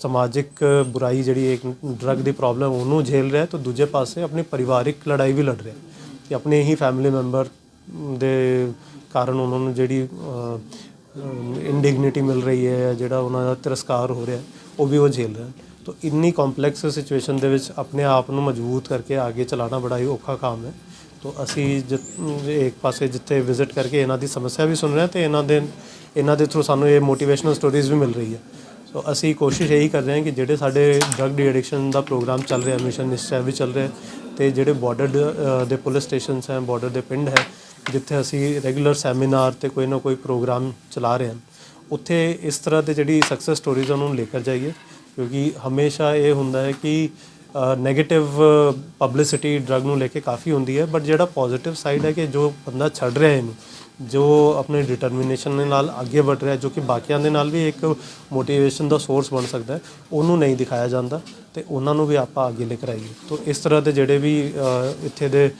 ਸਮਾਜਿਕ ਬੁਰਾਈ ਜਿਹੜੀ ਇੱਕ ਡਰੱਗ ਦੀ ਪ੍ਰੋਬਲਮ ਉਹਨੂੰ ਝੇਲ ਰਿਹਾ ਹੈ, ਤਾਂ ਦੂਜੇ ਪਾਸੇ ਆਪਣੀ ਪਰਿਵਾਰਿਕ ਲੜਾਈ ਵੀ ਲੜ ਰਿਹਾ ਹੈ ਕਿ ਆਪਣੇ ਹੀ ਫੈਮਿਲੀ ਮੈਂਬਰ ਦੇ ਕਾਰਨ ਉਹਨਾਂ ਨੂੰ ਜਿਹੜੀ ਇਨਡਿਗਨਿਟੀ ਮਿਲ ਰਹੀ ਹੈ ਜਿਹੜਾ ਉਹਨਾਂ ਦਾ ਤਿਰਸਕਾਰ ਹੋ ਰਿਹਾ ਉਹ ਵੀ ਉਹ ਝੇਲ ਰਿਹਾ ਤਾਂ ਇੰਨੀ ਕੰਪਲੈਕਸ ਸਿਚੁਏਸ਼ਨ ਦੇ ਵਿੱਚ ਆਪਣੇ ਆਪ ਨੂੰ ਮਜ਼ਬੂਤ ਕਰਕੇ ਅੱਗੇ ਚਲਾਉਣਾ ਬੜਾ ਹੀ ਔਖਾ ਕੰਮ ਹੈ। ਤਾਂ ਅਸੀਂ ਜਿ- ਇੱਕ ਪਾਸੇ ਜਿੱਥੇ ਵਿਜ਼ਿਟ ਕਰਕੇ ਇਹਨਾਂ ਦੀ ਸਮੱਸਿਆ ਵੀ ਸੁਣ ਰਹੇ ਹਾਂ ਤੇ ਇਹਨਾਂ ਦੇ ਇਹਨਾਂ ਦੇ ਥਰੂ ਸਾਨੂੰ ਇਹ ਮੋਟੀਵੇਸ਼ਨਲ ਸਟੋਰੀਜ਼ ਵੀ ਮਿਲ ਰਹੀ ਹੈ। ਸੋ ਅਸੀਂ ਕੋਸ਼ਿਸ਼ ਇਹੀ ਕਰ ਰਹੇ ਹਾਂ ਕਿ ਜਿਹੜੇ ਸਾਡੇ ਡਰੱਗ ਡੀ ਐਡਿਕਸ਼ਨ ਦਾ ਪ੍ਰੋਗਰਾਮ ਚੱਲ ਰਿਹਾ ਮਿਸ਼ਨ ਨਿਸ਼ਚੈ ਵੀ ਚੱਲ ਰਿਹਾ ਤੇ ਜਿਹੜੇ ਬਾਰਡਰ ਦੇ ਪੁਲਿਸ ਸਟੇਸ਼ਨਸ ਹੈ ਬਾਰਡਰ ਦੇ ਪਿੰਡ ਹੈ, ਜਿੱਥੇ ਅਸੀਂ ਰੈਗੂਲਰ ਸੈਮੀਨਾਰ ਤੇ ਕੋਈ ਨਾ ਕੋਈ ਪ੍ਰੋਗਰਾਮ ਚਲਾ ਰਹੇ ਹਾਂ, ਉੱਥੇ ਇਸ ਤਰ੍ਹਾਂ ਦੇ ਜਿਹੜੀ ਸਕਸੈਸ ਸਟੋਰੀਜ਼ ਉਹਨਾਂ ਨੂੰ ਲੈ ਕੇ ਜਾਈਏ। ਕਿਉਂਕਿ ਹਮੇਸ਼ਾ ਇਹ ਹੁੰਦਾ ਹੈ ਕਿ ਨੈਗੇਟਿਵ ਪਬਲਿਸਿਟੀ ਡਰਗ ਨੂੰ ਲੈ ਕੇ ਕਾਫੀ ਹੁੰਦੀ ਹੈ ਬਟ ਜਿਹੜਾ ਪੋਜ਼ਿਟਿਵ ਸਾਈਡ ਹੈ ਕਿ ਜੋ ਬੰਦਾ ਛੱਡ ਰਿਹਾ ਹੈ ਇਹਨੂੰ ਜੋ ਆਪਣੇ ਡਿਟਰਮੀਨੇਸ਼ਨ ਦੇ ਨਾਲ ਅੱਗੇ ਵੱਧ ਰਿਹਾ, ਜੋ ਕਿ ਬਾਕੀਆਂ ਦੇ ਨਾਲ ਵੀ ਇੱਕ ਮੋਟੀਵੇਸ਼ਨ ਦਾ ਸੋਰਸ ਬਣ ਸਕਦਾ ਹੈ, ਉਹਨੂੰ ਨਹੀਂ ਦਿਖਾਇਆ ਜਾਂਦਾ ਤੇ ਉਹਨਾਂ ਨੂੰ ਵੀ ਆਪਾਂ ਅੱਗੇ ਲੈ ਕੇ ਆਈਏ। ਤਾਂ ਇਸ ਤਰ੍ਹਾਂ ਦੇ ਜਿਹੜੇ ਵੀ ਇੱਥੇ ਦੇ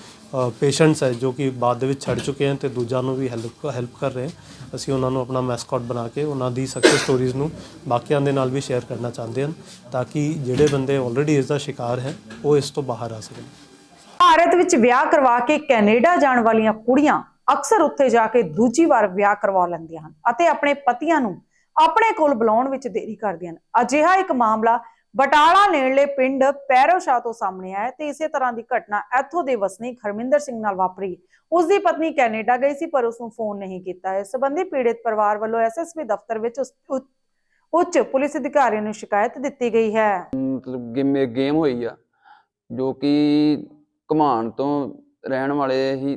ਪੇਸ਼ੈਂਟਸ ਹੈ, ਜੋ ਕਿ ਬਾਅਦ ਦੇ ਵਿੱਚ ਛੱਡ ਚੁੱਕੇ ਹਨ ਤੇ ਦੂਜਿਆਂ ਨੂੰ ਵੀ ਹੈਲਪ ਹੈਲਪ ਕਰ ਰਹੇ ਹਾਂ, ਅਸੀਂ ਉਹਨਾਂ ਨੂੰ ਆਪਣਾ ਮੈਸਕਟ ਬਣਾ ਕੇ ਉਹਨਾਂ ਦੀ ਸਕਸੈਸ ਸਟੋਰੀਜ਼ ਨੂੰ ਬਾਕੀਆਂ ਦੇ ਨਾਲ ਵੀ ਸ਼ੇਅਰ ਕਰਨਾ ਚਾਹੁੰਦੇ ਹਨ, ਤਾਂ ਕਿ ਜਿਹੜੇ ਬੰਦੇ ਆਲਰੇਡੀ ਇਸ ਦਾ ਸ਼ਿਕਾਰ ਹੈ, ਉਹ ਇਸ ਤੋਂ ਬਾਹਰ ਆ ਸਕਣ। ਭਾਰਤ ਵਿੱਚ ਵਿਆਹ ਕਰਵਾ ਕੇ ਕੈਨੇਡਾ ਜਾਣ ਵਾਲੀਆਂ ਕੁੜੀਆਂ ਅਕਸਰ ਉੱਥੇ ਜਾ ਕੇ ਦੂਜੀ ਵਾਰ ਵਿਆਹ ਕਰਵਾ ਲੈਂਦੀਆਂ ਹਨ ਅਤੇ ਆਪਣੇ ਪਤੀਆਂ ਨੂੰ ਆਪਣੇ ਕੋਲ ਬੁਲਾਉਣ ਵਿੱਚ ਦੇਰੀ ਕਰਦੀਆਂ ਹਨ। ਅਜਿਹਾ ਇੱਕ ਮਾਮਲਾ ਬਟਾਲਾ ਨੇੜਲੇ ਪਿੰਡ ਪੈਰੋਸ਼ਾ ਤੋਂ ਸਾਹਮਣੇ ਆਇਆ ਤੇ ਇਸੇ ਤਰ੍ਹਾਂ ਦੀ ਘਟਨਾ ਇੱਥੋਂ ਦੇ ਵਸਨੀਕ ਹਰਮਿੰਦਰ ਸਿੰਘ ਨਾਲ ਵਾਪਰੀ ਉਸ ਦੀ ਪਤਨੀ ਕੈਨੇਡਾ ਗਈ ਸੀ ਪਰ ਉਸ ਨੂੰ ਫੋਨ ਨਹੀਂ ਕੀਤਾ ਇਸ ਸੰਬੰਧੀ ਪੀੜਿਤ ਪਰਿਵਾਰ ਵੱਲੋਂ ਐਸਐਸਪੀ ਦਫ਼ਤਰ ਵਿੱਚ ਉੱਚ- ਪੁਲਿਸ ਅਧਿਕਾਰੀ ਨੂੰ ਸ਼ਿਕਾਇਤ ਦਿੱਤੀ ਗਈ ਹੈ। ਮਤਲਬ ਗੇਮ ਹੋਈ ਆ ਜੋ ਕਿ ਘਮਾਣ ਤੋਂ ਰਹਿਣ ਵਾਲੇ ਹੀ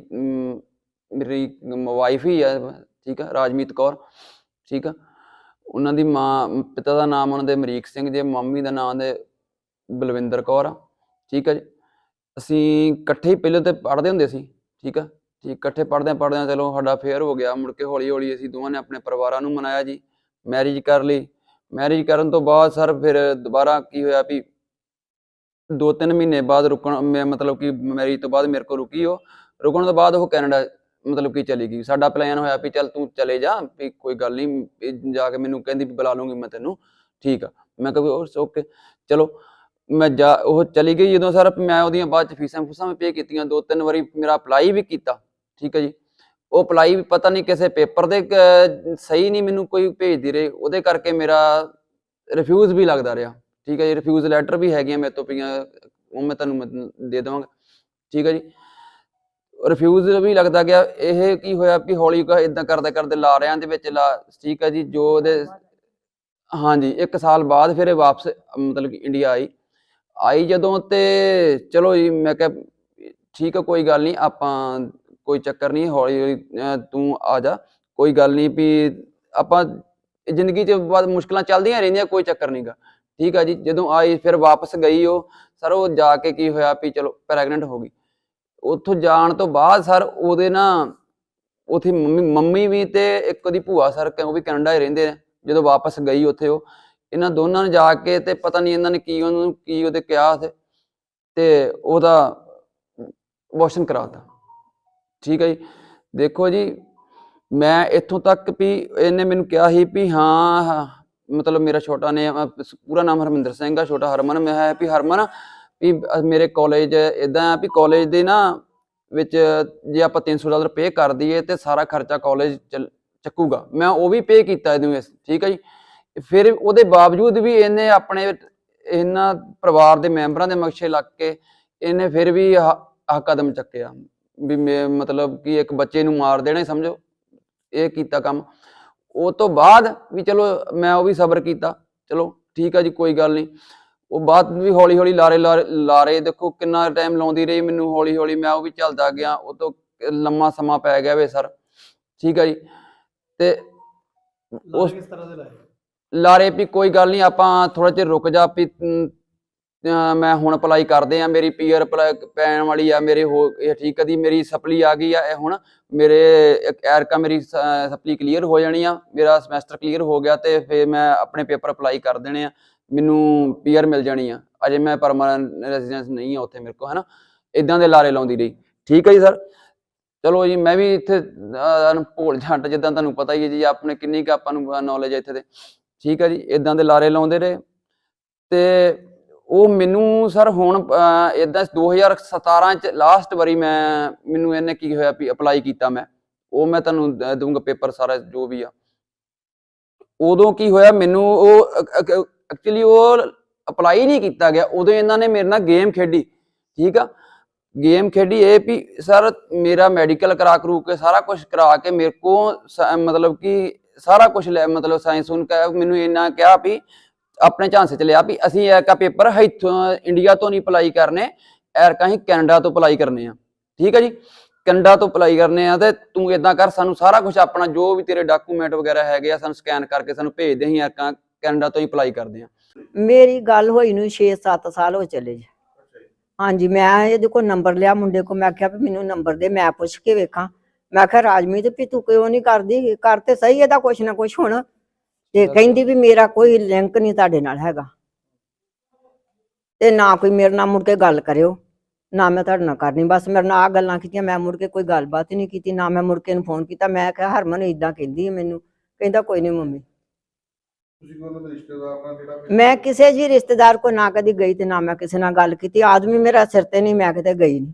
ਮੇਰੀ ਵਾਈਫ ਹੀ ਆ, ਠੀਕ ਆ, ਰਾਜਮੀਤ ਕੌਰ, ਠੀਕ ਆ। ਉਹਨਾਂ ਦੀ ਮਾਂ, ਪਿਤਾ ਦਾ ਨਾਮ ਉਹਨਾਂ ਦੇ ਅਮਰੀਕ ਸਿੰਘ ਜੇ, ਮੰਮੀ ਦਾ ਨਾਮ ਦੇ ਬਲਵਿੰਦਰ ਕੌਰ ਆ, ਠੀਕ ਆ ਜੀ। ਅਸੀਂ ਇਕੱਠੇ ਹੀ ਪਹਿਲੇ ਤੇ ਪੜ੍ਹਦੇ ਹੁੰਦੇ ਸੀ, ਠੀਕ ਆ। ਠੀਕ ਇਕੱਠੇ ਪੜ੍ਹਦੇ ਪੜ੍ਹਦੇ ਚਲੋ ਸਾਡਾ ਫੇਅਰ ਹੋ ਗਿਆ, ਮੁੜ ਕੇ ਹੌਲੀ ਹੌਲੀ ਅਸੀਂ ਦੋਵਾਂ ਨੇ ਆਪਣੇ ਪਰਿਵਾਰਾਂ ਨੂੰ ਮਨਾਇਆ ਜੀ ਮੈਰਿਜ ਕਰ ਲਈ। ਮੈਰਿਜ ਕਰਨ ਤੋਂ ਬਾਅਦ ਸਰ ਫਿਰ ਦੁਬਾਰਾ ਕੀ ਹੋਇਆ ਵੀ ਦੋ ਤਿੰਨ ਮਹੀਨੇ ਬਾਅਦ ਰੁਕਣ, ਮੈਂ ਮਤਲਬ ਕਿ ਮੈਰਿਜ ਤੋਂ ਬਾਅਦ ਮੇਰੇ ਕੋਲ ਰੁਕੀ ਉਹ। ਰੁਕਣ ਤੋਂ ਬਾਅਦ ਉਹ ਕੈਨੇਡਾ ਮਤਲਬ ਕਿ ਚਲੀ ਗਈ। ਸਾਡਾ ਪਲਾਨ ਹੋਇਆ ਵੀ ਚੱਲ ਤੂੰ ਚਲੇ ਜਾ, ਵੀ ਕੋਈ ਗੱਲ ਨਹੀਂ ਜਾ ਕੇ ਮੈਨੂੰ ਕਹਿੰਦੀ ਵੀ ਬੁਲਾ ਲੂੰਗੀ ਮੈਂ ਤੈਨੂੰ। ਠੀਕ ਆ। ਮੈਂ ਕਿਹਾ ਵੀ ਓਕੇ ਚਲੋ, ਮੈਂ ਜਾ, ਉਹ ਚਲੀ ਗਈ ਜਦੋਂ ਸਰ, ਮੈਂ ਉਹਦੀਆਂ ਬਾਅਦ ਚ ਫੀਸਾਂ ਫੂਸਾਂ ਵੀ ਪੇ ਕੀਤੀਆਂ। ਦੋ ਤਿੰਨ ਵਾਰੀ ਮੇਰਾ ਅਪਲਾਈ ਵੀ ਕੀਤਾ। ਠੀਕ ਹੈ ਜੀ। ਉਹ ਅਪਲਾਈ ਵੀ ਪਤਾ ਨਹੀਂ ਕਿਸੇ ਪੇਪਰ ਦੇ ਸਹੀ ਨਹੀਂ ਮੈਨੂੰ ਕੋਈ ਭੇਜਦੀ ਰਹੇ। ਉਹਦੇ ਕਰਕੇ ਮੇਰਾ ਰਿਫਿਊਜ਼ ਵੀ ਲੱਗਦਾ ਰਿਹਾ। ਠੀਕ ਹੈ ਜੀ। ਰਿਫਿਊਜ਼ ਲੈਟਰ ਵੀ ਹੈਗੀਆਂ ਮੇਰੇ ਤੋਂ ਪਈਆਂ। ਉਹ ਮੈਂ ਤੁਹਾਨੂੰ ਦੇ ਦੇਵਾਂਗਾ। ਠੀਕ ਹੈ ਜੀ। ਰਿਫਿਊਜ਼ ਵੀ ਲੱਗਦਾ ਗਿਆ। ਇਹ ਕੀ ਹੋਇਆ ਵੀ ਹੌਲੀ ਇਦਾਂ ਕਰਦੇ ਕਰਦੇ ਲਾ ਰਿਆਂ ਦੇ ਵਿੱਚ ਲਾ ਠੀਕ ਹੈ ਜੀ, ਜੋ ਉਹਦੇ ਹਾਂਜੀ, ਇੱਕ ਸਾਲ ਬਾਅਦ ਫਿਰ ਇਹ ਵਾਪਸ, ਮਤਲਬ ਕਿ ਇੰਡੀਆ ਆਈ। ਆਈ ਜਦੋਂ ਤੇ ਚਲੋ ਜੀ, ਮੈਂ ਕਿਹਾ ਠੀਕ ਆ, ਕੋਈ ਗੱਲ ਨਹੀਂ ਆਪਾਂ ਕੋਈ ਚੱਕਰ ਨਹੀਂ ਹੌਲੀ ਹੌਲੀ ਤੂੰ ਆ ਜਾ। ਕੋਈ ਗੱਲ ਨਹੀਂ ਵੀ ਆਪਾਂ ਜ਼ਿੰਦਗੀ 'ਚ ਬਾਅਦ ਮੁਸ਼ਕਲਾਂ ਚੱਲਦੀਆਂ ਰਹਿੰਦੀਆਂ, ਕੋਈ ਚੱਕਰ ਨਹੀਂਗਾ ਠੀਕ ਆ ਜੀ, ਜਦੋਂ ਆਈ, ਫਿਰ ਵਾਪਸ ਗਈ ਉਹ। ਸਰ ਉਹ ਜਾ ਕੇ ਕੀ ਹੋਇਆ ਵੀ ਚਲੋ ਪ੍ਰੈਗਨੈਂਟ ਹੋ ਗਈ। ਉੱਥੋਂ ਜਾਣ ਤੋਂ ਬਾਅਦ ਸਰ ਉਹਦੇ ਨਾ ਉਥੇ ਮੰਮੀ ਮੰਮੀ ਵੀ ਤੇ ਇੱਕ ਉਹਦੀ ਭੂਆ ਸਰ ਉਹ ਵੀ ਕੈਨੇਡਾ ਹੀ ਰਹਿੰਦੇ ਨੇ ਜਦੋਂ ਵਾਪਸ ਗਈ ਉੱਥੇ ਉਹ। ਇਹਨਾਂ ਦੋਨਾਂ ਨੇ ਜਾ ਕੇ ਤੇ ਪਤਾ ਨਹੀਂ ਇਹਨਾਂ ਨੇ ਕੀ ਉਹਨੂੰ ਕੀ ਉਹਦੇ ਕਿਹਾ ਤੇ ਤੇ ਉਹਦਾ ਅਬੋਰਸ਼ਨ ਕਰਾਤਾ। ਠੀਕ ਹੈ ਜੀ। ਦੇਖੋ ਜੀ ਮੈਂ ਇੱਥੋਂ ਤੱਕ ਵੀ ਇਹਨੇ ਮੈਨੂੰ ਕਿਹਾ ਸੀ ਵੀ ਹਾਂ ਹਾਂ, ਮਤਲਬ ਮੇਰਾ ਛੋਟਾ ਨੇ ਪੂਰਾ ਨਾਮ ਹਰਮਿੰਦਰ ਸਿੰਘ ਆ ਛੋਟਾ ਹਰਮਨ। ਮੈਂ ਹੈ ਵੀ ਹਰਮਨ ਵੀ ਮੇਰੇ ਕਾਲਜ ਇਦਾਂ ਆ ਵੀ ਕਾਲਜ ਦੇ ਨਾ ਵਿੱਚ ਜੇ ਆਪਾਂ 300 ਡਾਲਰ ਪੇ ਕਰ ਦਈਏ ਤੇ ਸਾਰਾ ਖਰਚਾ ਕਾਲਜ ਚੱਕੂਗਾ। ਮੈਂ ਉਹ ਵੀ ਪੇ ਕੀਤਾ ਇਹਨੂੰ ਠੀਕ ਹੈ ਜੀ? ਫਿਰ ਉਹਦੇ ਬਾਵਜੂਦ ਵੀ ਇਹਨੇ ਆਪਣੇ ਇਹਨਾਂ ਪਰਿਵਾਰ ਦੇ ਮੈਂਬਰਾਂ ਦੇ ਮਕਸ਼ੇ ਲੱਗ ਕੇ ਇਹਨੇ ਫਿਰ ਵੀ ਆਹ ਕਦਮ ਚੱਕਿਆ। ਵੀ ਮੈਂ, ਮਤਲਬ ਕਿ ਇੱਕ ਬੱਚੇ ਨੂੰ ਮਾਰ ਦੇਣਾ, ਸਮਝੋ? ਇਹ ਕੀਤਾ ਕੰਮ। ਉਹ ਤੋਂ ਬਾਅਦ ਵੀ ਚਲੋ ਮੈਂ ਉਹ ਵੀ ਸਬਰ ਕੀਤਾ। ਚਲੋ ਠੀਕ ਆ ਜੀ, ਕੋਈ ਗੱਲ ਨਹੀਂ। ਉਹ ਬਾਅਦ ਵੀ ਹੌਲੀ ਹੌਲੀ ਲਾਰੇ ਲਾਰੇ ਦੇਖੋ ਕਿੰਨਾ ਟਾਈਮ ਲਾਉਂਦੀ ਰਹੀ ਮੈਨੂੰ ਹੌਲੀ ਹੌਲੀ ਮੈਂ ਉਹ ਵੀ ਚੱਲਦਾ ਗਿਆ ਉਹ ਤੋਂ ਲੰਮਾ ਸਮਾਂ ਪੈ ਗਿਆ ਵੇ ਸਰ ਠੀਕ ਆ ਜੀ। ਤੇ ਉਸ ਕਿਸ ਤਰ੍ਹਾਂ ਦੇ ਲਾਏ? ਲਾਰੇ ਵੀ ਕੋਈ ਗੱਲ ਨਹੀਂ ਆਪਾਂ ਥੋੜਾ ਜਿਹਾ ਰੁਕ ਜਾ ਵੀ ਮੈਂ ਹੁਣ ਅਪਲਾਈ ਕਰਦੇ ਆ ਮੇਰੀ ਪੀਅਰ ਪੈਣ ਵਾਲੀ ਆ ਮੇਰੇ ਹੋ ਇਹ ਠੀਕ ਆ ਦੀ ਮੇਰੀ ਸਪਲੀ ਆ ਗਈ ਆ ਇਹ ਹੁਣ ਮੇਰੇ ਐਰਕਾ ਮੇਰੀ ਸਪਲੀ ਕਲੀਅਰ ਹੋ ਜਾਣੀ ਆ ਮੇਰਾ ਸਮੈਸਟਰ ਕਲੀਅਰ ਹੋ ਗਿਆ ਤੇ ਫਿਰ ਮੈਂ ਆਪਣੇ ਪੇਪਰ ਅਪਲਾਈ ਕਰ ਦੇਣੇ ਆ। ਮੈਨੂੰ ਪੀਅਰ ਮਿਲ ਜਾਣੀ ਆ। ਅਜੇ ਮੈਂ ਪਰਮਾਨੈਂਟ ਰੈਜ਼ੀਡੈਂਸ ਨਹੀਂ ਆ ਉੱਥੇ ਮੇਰੇ ਕੋਲ, ਹਨਾ? ਇਦਾਂ ਦੇ ਲਾਰੇ ਲਾਉਂਦੀ ਰਹੀ। ਠੀਕ ਹੈ ਜੀ ਸਰ ਚਲੋ ਜੀ, ਮੈਂ ਵੀ ਇੱਥੇ ਭੋਲ ਜੱਟ ਜਿੱਦਾਂ ਤੁਹਾਨੂੰ ਪਤਾ ਹੀ ਹੈ ਜੀ, ਆਪਣੇ ਕਿੰਨੀ ਕੁ ਆਪਾਂ ਨੂੰ ਨੌਲੇਜ ਹੈ ਇੱਥੇ ਦੇ। ਠੀਕ ਹੈ ਜੀ ਇਦਾਂ ਦੇ ਲਾਰੇ ਲਾਉਂਦੇ ਰਹੇ। ਤੇ ਉਹ ਮੈਨੂੰ ਸਰ ਹੁਣ ਇਦਾਂ 2017 ਚ ਲਾਸਟ ਵਾਰੀ ਮੈਂ, ਮੈਨੂੰ ਇਹਨੇ ਕੀ ਹੋਇਆ ਵੀ ਅਪਲਾਈ ਕੀਤਾ ਮੈਂ। ਉਹ ਮੈਂ ਤੁਹਾਨੂੰ ਦ- ਪੇਪਰ ਸਾਰਾ ਜੋ ਵੀ ਆ। ਉਦੋਂ ਕੀ ਹੋਇਆ, ਮੈਨੂੰ ਉਹ ਐਕਚੁਅਲੀ ਉਹ ਅਪਲਾਈ ਨਹੀਂ ਕੀਤਾ ਗਿਆ, ਉਦੋਂ ਇਹਨਾਂ ਨੇ ਮੇਰੇ ਨਾਲ ਗੇਮ ਖੇਡੀ, ਠੀਕ ਆ? ਗੇਮ ਖੇਡੀ ਇਹ ਵੀ ਸਰ ਮੇਰਾ ਮੈਡੀਕਲ ਕਰਾ ਕਰੂ ਕੇ ਸਾਰਾ ਕੁਝ ਕਰਾ ਕੇ ਮੇਰੇ ਕੋ ਮਤਲਬ ਕਿ ਸਾਰਾ ਕੁਝ ਲੈ ਮਤਲਬ ਸਾਇੰਸ ਸੁਣ ਕੇ ਮੈਨੂੰ ਇੰਨਾ ਕਿਹਾ ਵੀ ਆਪਣੇ ਝਾਂਸੇ ਚ ਲਿਆ ਵੀ ਅਸੀਂ ਐਰਕਾ ਪੇਪਰ ਇੱਥੋਂ ਇੰਡੀਆ ਤੋਂ ਨਹੀਂ ਅਪਲਾਈ ਕਰਨੇ ਐਰਕਾ ਹੀ ਕੈਨੇਡਾ ਤੋਂ ਅਪਲਾਈ ਕਰਨੇ ਆ, ਠੀਕ ਆ ਜੀ? ਕੈਨੇਡਾ ਤੋਂ ਅਪਲਾਈ ਕਰਨੇ ਆ ਤੇ ਤੂੰ ਇਦਾਂ ਕਰ, ਸਾਨੂੰ ਸਾਰਾ ਕੁਝ ਆਪਣਾ ਜੋ ਵੀ ਤੇਰੇ ਡਾਕੂਮੈਂਟ ਵਗੈਰਾ ਹੈਗੇ ਆ, ਸਾਨੂੰ ਸਕੈਨ ਕਰਕੇ ਸਾਨੂੰ ਭੇਜ ਦੇ ਅਸੀਂ ਐਰਕਾ ਕੈਨੇਡਾ ਤੋਂ ਹੀ ਅਪਲਾਈ ਕਰਦੇ ਆ। ਮੇਰੀ ਗੱਲ ਹੋਈ ਨੂੰ 6-7 ਸਾਲ ਹੋ ਚਲੇ ਜੀ। ਹਾਂਜੀ ਮੈਂ ਇਹਦੇ ਕੋਲ ਨੰਬਰ ਲਿਆ ਮੁੰਡੇ ਕੋ ਮੈਂ ਕਿਹਾ ਵੀ ਮੈਨੂੰ ਨੰਬਰ ਦੇ ਮੈਂ ਪੁੱਛ ਕੇ ਵੇਖਾਂ। ਮੈਂ ਕਿਹਾ ਰਾਜਮੀਤ ਵੀ ਤੂੰ ਕਿਉਂ ਨਹੀਂ ਕਰਦੀ? ਕਰ ਤੇ ਸਹੀ ਇਹਦਾ ਕੁਛ ਨਾ ਕੁਛ ਹੁਣ। ਤੇ ਕਹਿੰਦੀ ਵੀ ਮੇਰਾ ਕੋਈ ਲਿੰਕ ਨਹੀਂ ਤੁਹਾਡੇ ਨਾਲ ਹੈਗਾ। ਤੇ ਨਾ ਕੋਈ ਮੇਰੇ ਨਾਲ ਮੁੜ ਕੇ ਗੱਲ ਕਰਿਓ। ਨਾ ਮੈਂ ਤੁਹਾਡੇ ਨਾਲ ਕਰਨੀ। ਬਸ ਮੇਰੇ ਨਾਲ ਆ ਗੱਲਾਂ ਕੀਤੀਆਂ ਮੈਂ ਮੁੜ ਕੇ ਕੋਈ ਗੱਲਬਾਤ ਹੀ ਨਹੀਂ ਕੀਤੀ ਨਾ ਮੈਂ ਮੁੜ ਕੇ ਨੂੰ ਫੋਨ ਕੀਤਾ। ਮੈਂ ਕਿਹਾ ਹਰਮਨ ਇਦਾਂ ਕਹਿੰਦੀ ਹੈ ਮੈਨੂੰ। ਕਹਿੰਦਾ ਕੋਈ ਨਹੀਂ ਮੰਮੀ। ਤੁਸੀਂ ਉਹਨਾਂ ਦੇ ਰਿਸ਼ਤੇਦਾਰ ਨਾਲ ਜਿਹੜਾ ਮੈਂ ਕਿਸੇ ਜੀ ਰਿਸ਼ਤੇਦਾਰ ਕੋ ਨਾ ਕਦੀ ਗਈ ਤੇ ਨਾ ਮੈਂ ਕਿਸੇ ਨਾਲ ਗੱਲ ਕੀਤੀ। ਆਦਮੀ ਮੇਰਾ ਸਿਰ ਤੇ ਨਹੀਂ ਮੈਂ ਕਿਤੇ ਗਈ ਨਹੀਂ।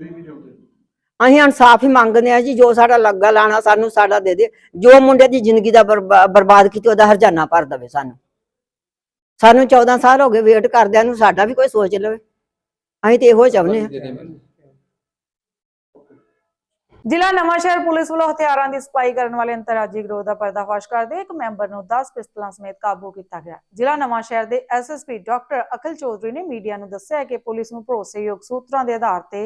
ਤੁਸੀਂ ਕੀ ਚਾਹੁੰਦੇ ਅਸੀਂ ਇਨਸਾਫ ਹੀ ਮੰਗਦੇ ਆ ਜੀ ਜੋ ਸਾਡਾ ਲੱਗਾ ਲਾਣਾ ਸਾਨੂੰ ਸਾਡਾ ਦੇ ਦੇ। ਜੋ ਮੁੰਡੇ ਦੀ ਜ਼ਿੰਦਗੀ ਦਾ ਬਰਬਾ- ਬਰਬਾਦ ਕੀਤੀ ਉਹਦਾ ਹਰਜਾਨਾ ਭਰ ਦੇਵੇ ਸਾਨੂੰ। ਸਾਨੂੰ 14 ਸਾਲ ਹੋ ਗਏ ਵੇਟ ਕਰਦਿਆਂ ਨੂੰ ਸਾਡਾ ਵੀ ਕੋਈ ਸੋਚ ਲਵੇ। ਅਸੀਂ ਤੇ ਇਹੋ ਚਾਹੁੰਦੇ ਆ। ਜ਼ਿਲ੍ਹਾ ਨਵਾਂਸ਼ਹਿਰ ਪੁਲਿਸ ਵੱਲੋਂ ਹਥਿਆਰਾਂ ਦੀ ਸਪਲਾਈ ਕਰਨ ਵਾਲੇ ਅੰਤਰਰਾਜੀ ਗਰੋਹ ਦਾ ਪਰਦਾਫਾਸ਼ ਕਰਦੇ ਇੱਕ ਮੈਂਬਰ ਨੂੰ 10 ਪਿਸਤਲਾਂ ਸਮੇਤ ਕਾਬੂ ਕੀਤਾ ਗਿਆ। ਜ਼ਿਲ੍ਹਾ ਨਵਾਂਸ਼ਹਿਰ ਦੇ ਐਸਐਸਪੀ ਡਾਕਟਰ ਅਕਲ ਚੌਧਰੀ ਨੇ ਮੀਡੀਆ ਨੂੰ ਦੱਸਿਆ ਕਿ ਪੁਲਿਸ ਨੂੰ ਭਰੋਸੇਯੋਗ ਸੂਤਰਾਂ ਦੇ ਆਧਾਰ ਤੇ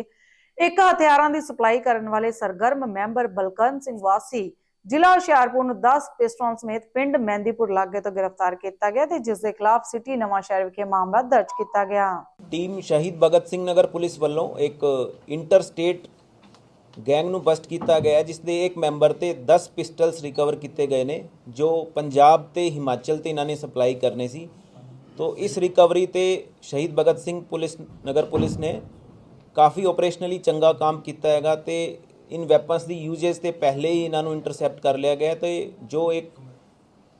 ਇੱਕ ਹਥਿਆਰਾਂ ਦੀ ਸਪਲਾਈ ਕਰਨ ਵਾਲੇ ਸਰਗਰਮ ਮੈਂਬਰ ਬਲਕਰਨ ਸਿੰਘ ਵਾਸੀ ਜ਼ਿਲ੍ਹਾ ਹੁਸ਼ਿਆਰਪੁਰ ਨੂੰ 10 ਪਿਸਟਲਾਂ ਸਮੇਤ ਪਿੰਡ ਮਹਿੰਦੀਪੁਰ ਲਾਗੇ ਤੋਂ ਗ੍ਰਿਫਤਾਰ ਕੀਤਾ ਗਿਆ ਤੇ ਜਿਸ ਦੇ ਖਿਲਾਫ ਸਿਟੀ ਨਵਾਂਸ਼ਹਿਰ ਵਿਖੇ ਮਾਮਲਾ ਦਰਜ ਕੀਤਾ ਗਿਆ। ਟੀਮ ਸ਼ਹੀਦ ਭਗਤ ਸਿੰਘ ਨਗਰ ਪੁਲਿਸ ਵੱਲੋਂ ਇੱਕ ਇੰਟਰ ਸਟੇਟ ਗੈਂਗ ਨੂੰ ਬਸਟ ਕੀਤਾ ਗਿਆ ਜਿਸ ਦੇ ਇੱਕ ਮੈਂਬਰ ਤੇ 10 ਪਿਸਟਲਸ ਰਿਕਵਰ ਕੀਤੇ ਗਏ ਨੇ, ਜੋ ਪੰਜਾਬ ਤੇ ਹਿਮਾਚਲ ਤੇ ਇਹਨਾਂ ਨੇ ਸਪਲਾਈ ਕਰਨੇ ਸੀ। ਤੋਂ ਇਸ ਰਿਕਵਰੀ ਤੇ ਸ਼ਹੀਦ ਭਗਤ ਸਿੰਘ ਪੁਲਿਸ, ਨਗਰ ਪੁਲਿਸ ਨੇ ਕਾਫੀ ਆਪਰੇਸ਼ਨਲੀ ਚੰਗਾ ਕੰਮ ਕੀਤਾ ਹੈਗਾ ਤੇ ਇਨ ਵੈਪਨਸ ਦੀ ਯੂਜੇਸ ਤੇ ਪਹਿਲੇ ਹੀ ਇਹਨਾਂ ਨੂੰ ਇੰਟਰਸੈਪਟ ਕਰ ਲਿਆ ਗਿਆ ਹੈ ਤੇ ਜੋ ਇੱਕ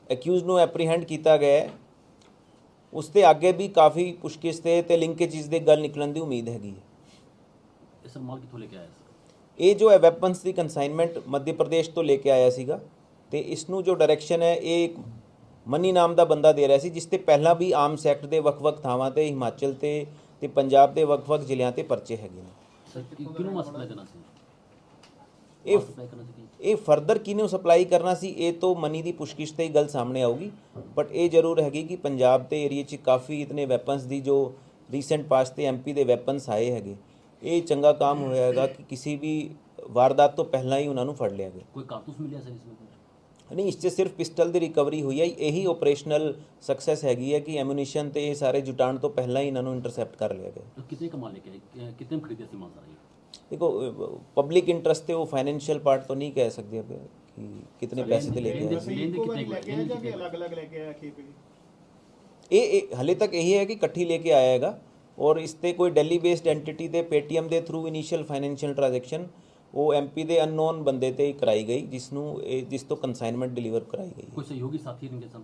ਅਕਿਊਜ਼ ਨੂੰ ਐਪਰੀਹੈਂਡ ਕੀਤਾ ਗਿਆ ਹੈ, ਉਸ ਤੇ ਅੱਗੇ ਵੀ ਕਾਫੀ ਪੁਸ਼ਕਿਸ਼ ਤੇ ਤੇ ਲਿੰਕੇਜਸ ਦੇ ਗੱਲ ਨਿਕਲਣ ਦੀ ਉਮੀਦ ਹੈਗੀ ਹੈ। ਇਹ ਸਰ ਕਿੱਥੋਂ ਲੈ ਕੇ ਆਇਆ ਇਹ ਜੋ ਹੈ ਵੈਪਨਸ ਦੀ ਕਨਸਾਈਨਮੈਂਟ ਮੱਧ ਪ੍ਰਦੇਸ਼ ਤੋਂ ਲੈ ਕੇ ਆਇਆ ਸੀਗਾ ਤੇ ਇਸ ਨੂੰ ਜੋ ਡਾਇਰੈਕਸ਼ਨ ਹੈ ਇਹ ਇੱਕ ਮਨੀ ਨਾਮ ਦਾ ਬੰਦਾ ਦੇ ਰਿਹਾ ਸੀ ਜਿਸ ਤੇ ਪਹਿਲਾਂ ਵੀ ਆਰਮਸ ਐਕਟ ਦੇ ਵੱਖ-ਵੱਖ ਥਾਵਾਂ ਤੇ ਹਿਮਾਚਲ ਤੇ ਤੇ ਪੰਜਾਬ ਦੇ ਵੱਖ-ਵੱਖ ਜ਼ਿਲ੍ਹਿਆਂ ਤੇ ਪਰਚੇ ਹੈਗੇ ਨੇ। ਸਰ ਕਿ- ਕਿਹਨੂੰ ਮਸਲਾ ਦੇਣਾ ਸੀ? ਇਹ ਇਹ ਫਰਦਰ ਕਿਹਨੂੰ ਸਪਲਾਈ ਕਰਨਾ ਸੀ ਇਹ ਤੋਂ ਮਨੀ ਦੀ ਪੁਸ਼ਕਿਸ਼ ਤੇ ਹੀ ਗੱਲ ਸਾਹਮਣੇ ਆਊਗੀ। ਬਟ ਇਹ ਜ਼ਰੂਰ ਹੈਗੀ ਕਿ ਪੰਜਾਬ ਤੇ ਏਰੀਆ 'ਚ ਕਾਫੀ ਇਤਨੇ ਵੈਪਨਸ ਦੀ ਜੋ ਰੀਸੈਂਟ ਪਾਸ ਤੇ ਐਮਪੀ ਦੇ ਵੈਪਨਸ ਆਏ ਹੈਗੇ। ਇਹ ਚੰਗਾ ਕੰਮ ਹੋਇਆ ਹੈਗਾ ਕਿ ਕਿਸੇ ਵੀ ਵਾਰਦਾਤ ਤੋਂ ਪਹਿਲਾਂ ਹੀ ਉਹਨਾਂ ਨੂੰ ਫੜ ਲਿਆ ਗਿਆ। ਕੋਈ ਕਾਰਤੂਸ ਮਿਲਿਆ ਸਰ ਇਸ ਨਹੀਂ ਇਸ 'ਚ ਸਿਰਫ ਪਿਸਟਲ ਦੀ ਰਿਕਵਰੀ ਹੋਈ ਹੈ। ਇਹੀ ਆਪਰੇਸ਼ਨਲ ਸਕਸੈਸ ਹੈਗੀ ਹੈ ਕਿ ਐਮੂਨੀਸ਼ਨ ਤੇ ਇਹ ਸਾਰੇ ਜੁਟਾਣ ਤੋਂ ਪਹਿਲਾਂ ਹੀ ਇਹਨਾਂ ਨੂੰ ਇੰਟਰਸੈਪਟ ਕਰ ਲਿਆ ਗਿਆ। ਕਿਤੇ ਕਮਾ ਲੈ ਕੇ ਕਿਤੇ ਖਰੀਦਿਆ ਸੀ ਮਾਲ ਸਾਰਾ ਦੇਖੋ ਪਬਲਿਕ ਇੰਟਰਸਟ ਤੇ ਉਹ ਫਾਈਨੈਂਸ਼ੀਅਲ ਪਾਰਟ ਤੋਂ ਨਹੀਂ ਕਹਿ ਸਕਦੇ ਆਪਾਂ ਕਿ ਕਿੰਨੇ ਪੈਸੇ ਤੇ ਲੈ ਕੇ ਆਏ ਇਹ ਹਲੇ ਤੱਕ ਇਹੀ ਹੈ ਕਿ ਇਕੱਠੀ ਲੈ ਕੇ ਆਇਆ ਹੈਗਾ। ਔਰ ਇਸ ਤੇ ਕੋਈ ਦਿੱਲੀ ਬੇਸਡ ਐਂਟੀਟੀ ਤੇ ਪੇਟੀਐਮ ਦੇ ਥਰੂ ਇਨੀਸ਼ੀਅਲ ਫਾਈਨੈਂਸ਼ੀਅਲ ਟ੍ਰਾਂਜੈਕਸ਼ਨ ਉਹ ਐਮਪੀ ਦੇ ਅਨਨੋਨ ਬੰਦੇ ਤੇ ਹੀ ਕਰਾਈ ਗਈ ਜਿਸ ਨੂੰ ਜਿਸ ਤੋਂ ਕਨਸਾਈਨਮੈਂਟ ਡਿਲੀਵਰ ਕਰਾਈ ਗਈ ਕੋਈ ਸਹਿਯੋਗੀ ਸਾਥੀ ਨਹੀਂ ਸਨ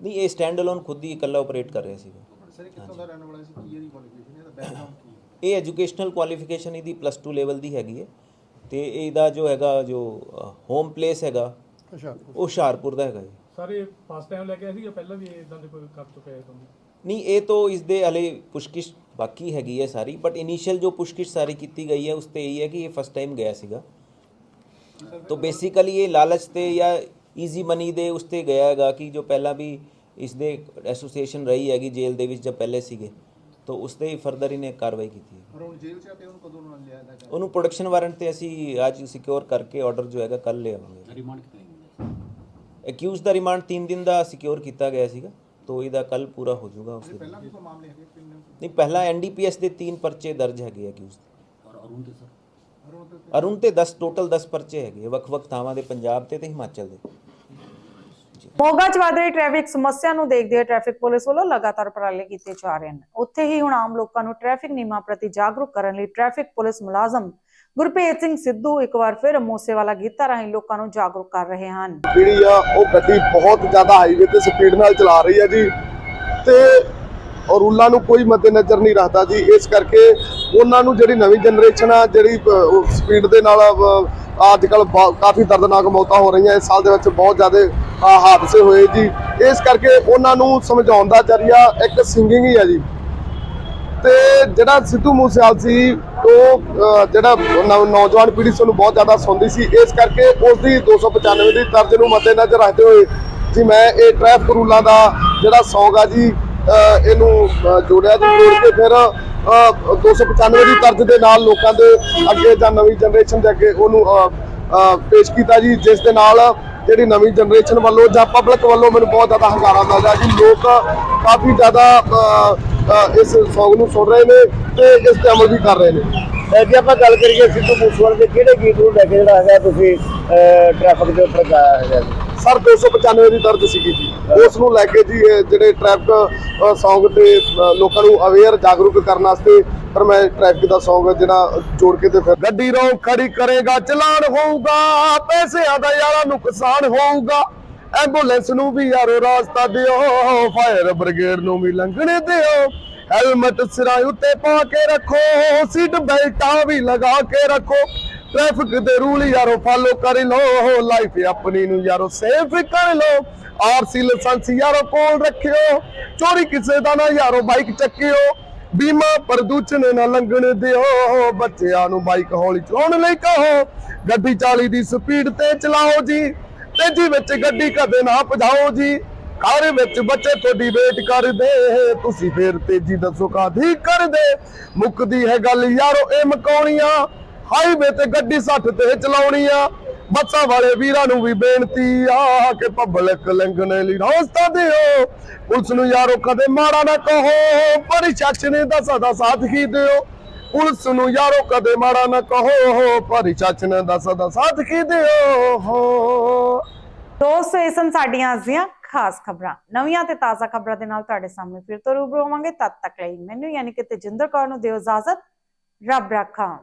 ਨਹੀਂ ਇਹ ਸਟੈਂਡ ਅਲੋਨ ਖੁਦ ਹੀ ਇਕੱਲਾ ਆਪਰੇਟ ਕਰ ਰਿਹਾ ਸੀ। ਸਰ ਇਹ ਕਿੱਥੋਂ ਦਾ ਰਹਿਣ ਵਾਲਾ ਸੀ? ਕੀ ਇਹਦੀ ਕੁਆਲੀਫਿਕੇਸ਼ਨ ਇਹਦਾ ਬੈਕਗ੍ਰਾਉਂਡ ਕੀ ਹੈ? ਇਹ ਐਜੂਕੇਸ਼ਨਲ ਕੁਆਲੀਫਿਕੇਸ਼ਨ ਇਹਦੀ ਪਲੱਸ 2 ਲੈਵਲ ਦੀ ਹੈਗੀ ਹੈ। ਤੇ ਇਹਦਾ ਜੋ ਹੈਗਾ ਜੋ ਹੋਮ ਪਲੇਸ ਹੈਗਾ ਉਹ ਹੁਸ਼ਿਆਰਪੁਰ ਦਾ ਹੈਗਾ ਜੀ। ਸਰ ਇਹ ਫਸਟ ਟਾਈਮ ਲੈ ਕੇ ਆਏ ਸੀ ਜਾਂ ਪਹਿਲਾਂ ਵੀ ਇਦਾਂ ਦੇ ਕੋਈ ਕਰ ਚੁੱਕੇ ਹੈ ਤੁਹਾਨੂੰ ਨਹੀਂ ਇਹ ਤੋਂ ਇਸ ਦੇ ਹਲੇ ਪੁਸ਼ਕਿਸ਼ ਬਾਕੀ ਹੈਗੀ ਹੈ ਸਾਰੀ ਬਟ ਇਨੀਸ਼ੀਅਲ ਜੋ ਪੁਸ਼ਕਿਸ਼ ਸਾਰੀ ਕੀਤੀ ਗਈ ਹੈ ਉਸ ਤੇ ਇਹ ਹੈ ਕਿ ਇਹ ਫਸਟ ਟਾਈਮ ਗਿਆ ਸੀਗਾ। ਤੋ ਬੇਸਿਕਲੀ ਇਹ ਲਾਲਚ ਤੇ ਜਾਂ ਈਜ਼ੀ ਮਨੀ ਦੇ ਉਸ ਤੇ ਗਿਆ ਹੈਗਾ ਕਿ ਜੋ ਪਹਿਲਾਂ ਵੀ ਇਸ ਦੇ ਐਸੋਸੀਏਸ਼ਨ ਰਹੀ ਹੈਗੀ ਜੇਲ੍ਹ ਦੇ ਵਿੱਚ ਜਦ ਪਹਿਲੇ ਸੀਗੇ ਤੋ ਉਸ ਤੇ ਹੀ ਫਰਦਰ ਇਹਨੇ ਕਾਰਵਾਈ ਕੀਤੀ ਹੈ। ਜੇਲ੍ਹ ਚ ਆਪੇ ਉਹਨੂੰ ਪ੍ਰੋਡਕਸ਼ਨ ਵਾਰੰਟ ਤੇ ਅਸੀਂ ਅੱਜ ਸਿਕਿਉਰ ਕਰਕੇ ਆਰਡਰ ਜੋ ਹੈਗਾ ਕੱਲ ਲੈ ਆਵਾਂਗੇ ਰਿਮਾਂਡ ਕਿਤੇ ਐਕਿਊਜ਼ ਦਾ ਰਿਮਾਂਡ 3 ਦਿਨ ਦਾ ਸਿਕਿਉਰ ਕੀਤਾ ਗਿਆ ਸੀਗਾ। ਤੋ ਇਹਦਾ ਕੱਲ ਪੂਰਾ ਹੋ ਜਾਊਗਾ ਉਸ ਪਹਿਲਾਂ ਵੀ ਕੋਈ ਮਾਮਲੇ ਹੈਗੇ ਤਿੰਨ ਨਹੀਂ ਪਹਿਲਾਂ ਐਨਡੀਪੀਐਸ ਦੇ 3 ਪਰਚੇ ਦਰਜ ਹੈਗੇ ਆ ਕਿਉਂ ਅਰੁਣ ਤੇ ਸਰ? ਅਰੁਣ ਤੇ 10 ਟੋਟਲ 10 ਪਰਚੇ ਹੈਗੇ ਵੱਖ-ਵੱਖ ਥਾਵਾਂ ਦੇ ਪੰਜਾਬ ਤੇ ਤੇ ਹਿਮਾਚਲ ਦੇ। ਮੋਗਾ ਚ ਵਧ ਰਹੀ ਟ੍ਰੈਫਿਕ ਸਮੱਸਿਆ ਨੂੰ ਦੇਖਦੇ ਹੋਏ ਟ੍ਰੈਫਿਕ ਪੁਲਿਸ ਵੱਲੋਂ ਲਗਾਤਾਰ ਉਪਰਾਲੇ ਕੀਤੇ ਜਾ ਰਹੇ ਹਨ। ਉੱਥੇ ਹੀ ਹੁਣ ਆਮ ਲੋਕਾਂ ਨੂੰ ਟ੍ਰੈਫਿਕ ਨਿਯਮਾਂ ਪ੍ਰਤੀ ਜਾਗਰੂਕ ਕਰਨ ਲਈ ਟ੍ਰੈਫਿਕ ਪੁਲਿਸ ਮੁਲਾਜ਼ਮ ਗੁਰਪ੍ਰੀਤ ਸਿੰਘ ਸਿੱਧੂ ਇੱਕ ਵਾਰ ਫਿਰ ਮੂਸੇਵਾਲਾ ਗੀਤਾਂ ਰਾਹੀਂ ਲੋਕਾਂ ਨੂੰ ਜਾਗਰੂਕ ਕਰ ਰਹੇ ਹਨ। ਜਿਹੜੀ ਆ ਉਹ ਗੱਡੀ ਬਹੁਤ ਜ਼ਿਆਦਾ ਹਾਈਵੇ ਤੇ ਸਪੀਡ ਨਾਲ ਚਲਾ ਰਹੀ ਹੈ ਜੀ। ਤੇ ਔਰ ਰੂਲਾਂ ਨੂੰ ਕੋਈ ਮੱਦੇਨਜ਼ਰ ਨਹੀਂ ਰੱਖਦਾ ਜੀ। ਇਸ ਕਰਕੇ ਉਹਨਾਂ ਨੂੰ ਜਿਹੜੀ ਨਵੀਂ ਜਨਰੇਸ਼ਨ ਆ ਜਿਹੜੀ ਸਪੀਡ ਦੇ ਨਾਲ ਅ, ਅੱਜ ਕੱਲ ਕਾਫੀ ਦਰਦਨਾਕ ਮੌਤਾਂ ਹੋ ਰਹੀਆਂ। ਇਸ ਸਾਲ ਦੇ ਵਿੱਚ ਬਹੁਤ ਜ਼ਿਆਦਾ ਹਾਦਸੇ ਹੋਏ ਜੀ। ਇਸ ਕਰਕੇ ਉਹਨਾਂ ਨੂੰ ਸਮਝਾਉਣ ਦਾ ਜ਼ਰੀਆ ਇੱਕ ਸਿੰਗਿੰਗ ਹੀ ਆ ਜੀ। ਤੇ ਜਿਹੜਾ ਸਿੱਧੂ ਮੂਸੇਵਾਲ ਸੀ ਉਹ ਜਿਹੜਾ ਨੌਜਵਾਨ ਪੀੜ੍ਹੀ ਸੀ ਉਹਨੂੰ ਬਹੁਤ ਜ਼ਿਆਦਾ ਸੁਣਦੀ ਸੀ। ਇਸ ਕਰਕੇ ਉਸ ਦੀ 295 ਦੀ ਤਰਜ ਨੂੰ ਮੱਦੇਨਜ਼ਰ ਰੱਖਦੇ ਹੋਏ ਜੀ ਮੈਂ ਇਹ ਟ੍ਰੈਫਿਕ ਰੂਲਾਂ ਦਾ ਜਿਹੜਾ ਸੌਂਗ ਆ ਜੀ ਇਹਨੂੰ ਜੋੜਿਆ ਜੀ ਜੋੜ ਕੇ ਫਿਰ ਅ, 295 ਦੀ ਤਰਜ ਦੇ ਨਾਲ ਲੋਕਾਂ ਦੇ ਅੱਗੇ ਜਾਂ ਨਵੀਂ ਜਨਰੇਸ਼ਨ ਦੇ ਅੱਗੇ ਉਹਨੂੰ ਪੇਸ਼ ਕੀਤਾ ਜੀ ਜਿਸ ਦੇ ਨਾਲ ਜਿਹੜੀ ਨਵੀਂ ਜਨਰੇਸ਼ਨ ਵੱਲੋਂ ਜਾਂ ਪਬਲਿਕ ਵੱਲੋਂ ਮੈਨੂੰ ਬਹੁਤ ਜ਼ਿਆਦਾ ਹੰਗਾਰਾ ਮਿਲਦਾ ਜੀ। ਲੋਕ ਕਾਫੀ ਜ਼ਿਆਦਾ ਇਸ Song ਨੂੰ ਸੁਣ ਰਹੇ ਨੇ ਤੇ ਇਸ ਤੇ ਅਮਲ ਵੀ ਕਰ ਰਹੇ ਨੇ। ਜੇ ਆਪਾਂ ਗੱਲ ਕਰੀਏ ਸਿੱਧੂ ਮੂਸੇਵਾਲੇ ਦੇ ਕਿਹੜੇ ਗੀਤ ਨੂੰ ਲੈ ਕੇ ਜਿਹੜਾ ਹੈਗਾ ਤੁਸੀਂ ਟ੍ਰੈਫਿਕ ਦੇ ਉੱਪਰ ਗਾਇਆ ਹੈਗਾ ਜੀ? ਸਰ 295 ਦੀ ਦਰਜ ਸੀਗੀ ਜੀ। ਉਸ ਨੂੰ ਲੈ ਕੇ ਜੀ ਇਹ ਜਿਹੜੇ ਟ੍ਰੈਫਿਕ Song ਤੇ ਅ, ਲੋਕਾਂ ਨੂੰ ਅਵੇਅਰ ਜਾਗਰੂਕ ਕਰਨ ਵਾਸਤੇ ਪਰ ਮੈਂ ਟ੍ਰੈਫਿਕ ਦਾ Song ਜਿਹੜਾ ਜੋੜ ਕੇ ਤੇ ਫਿਰ ਗੱਡੀ ਰੋਂ ਖੜੀ ਕਰੇਗਾ ਚਲਾਨ ਹੋਊਗਾ ਪੈਸਿਆਂ ਦਾ ਯਾਰਾ ਨੁਕਸਾਨ ਹੋਊਗਾ। ਐਂਬੂਲੈਂਸ ਨੂੰ ਵੀ ਯਾਰੋ ਰਾਸਤਾ ਦਿਓ, ਫਾਇਰ ਬ੍ਰਿਗੇਡ ਨੂੰ ਵੀ ਲੰਘਣ ਦਿਓ। ਹੈਲਮਟ ਸਿਰਾਂ ਉੱਤੇ ਪਾ ਕੇ ਰੱਖੋ, ਸੀਟ ਬੈਲਟਾਂ ਵੀ ਲਗਾ ਕੇ ਰੱਖੋ। ਟ੍ਰੈਫਿਕ ਦੇ ਰੂਲ ਯਾਰੋ ਫਾਲੋ ਕਰ ਲੋ ਲਾਈਫ ਆਪਣੀ ਨੂੰ ਯਾਰੋ ਸੇਫ ਕਰ ਲੋ ਆਰਸੀ ਲਾਇਸੈਂਸ ਯਾਰੋ ਕੋਲ ਰੱਖਿਓ, ਚੋਰੀ ਕਿਸੇ ਦਾ ਨਾ ਯਾਰੋ ਬਾਈਕ ਚੱਕਿਓ। ਬੀਮਾ ਪ੍ਰਦੂਸ਼ਣ ਨਾ ਲੰਘਣ ਦਿਓ, ਬੱਚਿਆਂ ਨੂੰ ਬਾਈਕ ਹੌਲੀ ਚਲਾਉਣ ਲਈ ਕਹੋ। ਗੱਡੀ 40 ਦੀ ਸਪੀਡ ਤੇ ਚਲਾਓ ਜੀ। ਤੇਜ਼ੀ ਵਿੱਚ ਗੱਡੀ ਕਦੇ ਨਾ ਭਜਾਓ ਜੀ। ਘਰ ਵਿੱਚ ਬੱਚੇ ਤੁਹਾਡੀ ਵੇਟ ਕਰਦੇ। ਤੁਸੀਂ ਫੇਰ ਤੇਜ਼ੀ ਦੱਸੋ ਕਾਦੀ ਕਰਦੇ। ਮੁੱਕਦੀ ਹੈ ਗੱਲ ਯਾਰੋ, ਇਹ ਮਕਾਉਣੀਆਂ। ਹਾਈਵੇ ਤੇ ਗੱਡੀ 60 ਤੇ ਚਲਾਉਣੀ ਆ ਬੱਸਾਂ ਵਾਲੇ ਵੀਰਾਂ ਨੂੰ ਵੀ ਬੇਨਤੀ ਆ ਕਿ ਪਬਲਿਕ ਲੰਘਣ ਲਈ ਰਸਤਾ ਦਿਓ। ਪੁਲਿਸ ਨੂੰ ਯਾਰੋ, ਕਦੇ ਮਾੜਾ ਨਾ ਕਹੋ। ਪ੍ਰਸ਼ਾਸਨ ਦਾ ਸਦਾ ਸਾਥ ਹੀ ਦਿਓ। ਪੁਲਿਸ ਨੂੰ ਯਾਰੋ ਕਦੇ ਮਾੜਾ ਨਾ ਕਹੋ ਪ੍ਰਸ਼ਾਸਨ ਦਾ ਸਦਾ ਸਾਥ ਹੀ ਦਿਓ? ਹੋ ਦੋਸਤੋ ਇਹ ਸਨ ਸਾਡੀਆਂ ਅੱਜ ਦੀਆਂ ਖਾਸ ਖਬਰਾਂ, ਨਵੀਆਂ ਤੇ ਤਾਜ਼ਾ ਖਬਰਾਂ ਦੇ ਨਾਲ ਤੁਹਾਡੇ ਸਾਹਮਣੇ ਫਿਰ ਤੋਂ ਰੂਬਰੂ ਹੋਵਾਂਗੇ। ਤਦ ਤੱਕ ਲਈ ਮੈਨੂੰ ਯਾਨੀ ਕਿ ਤੇਜਿੰਦਰ ਕੌਰ ਨੂੰ ਦਿਓ ਇਜਾਜ਼ਤ। ਰੱਬ ਰਾਖਾ।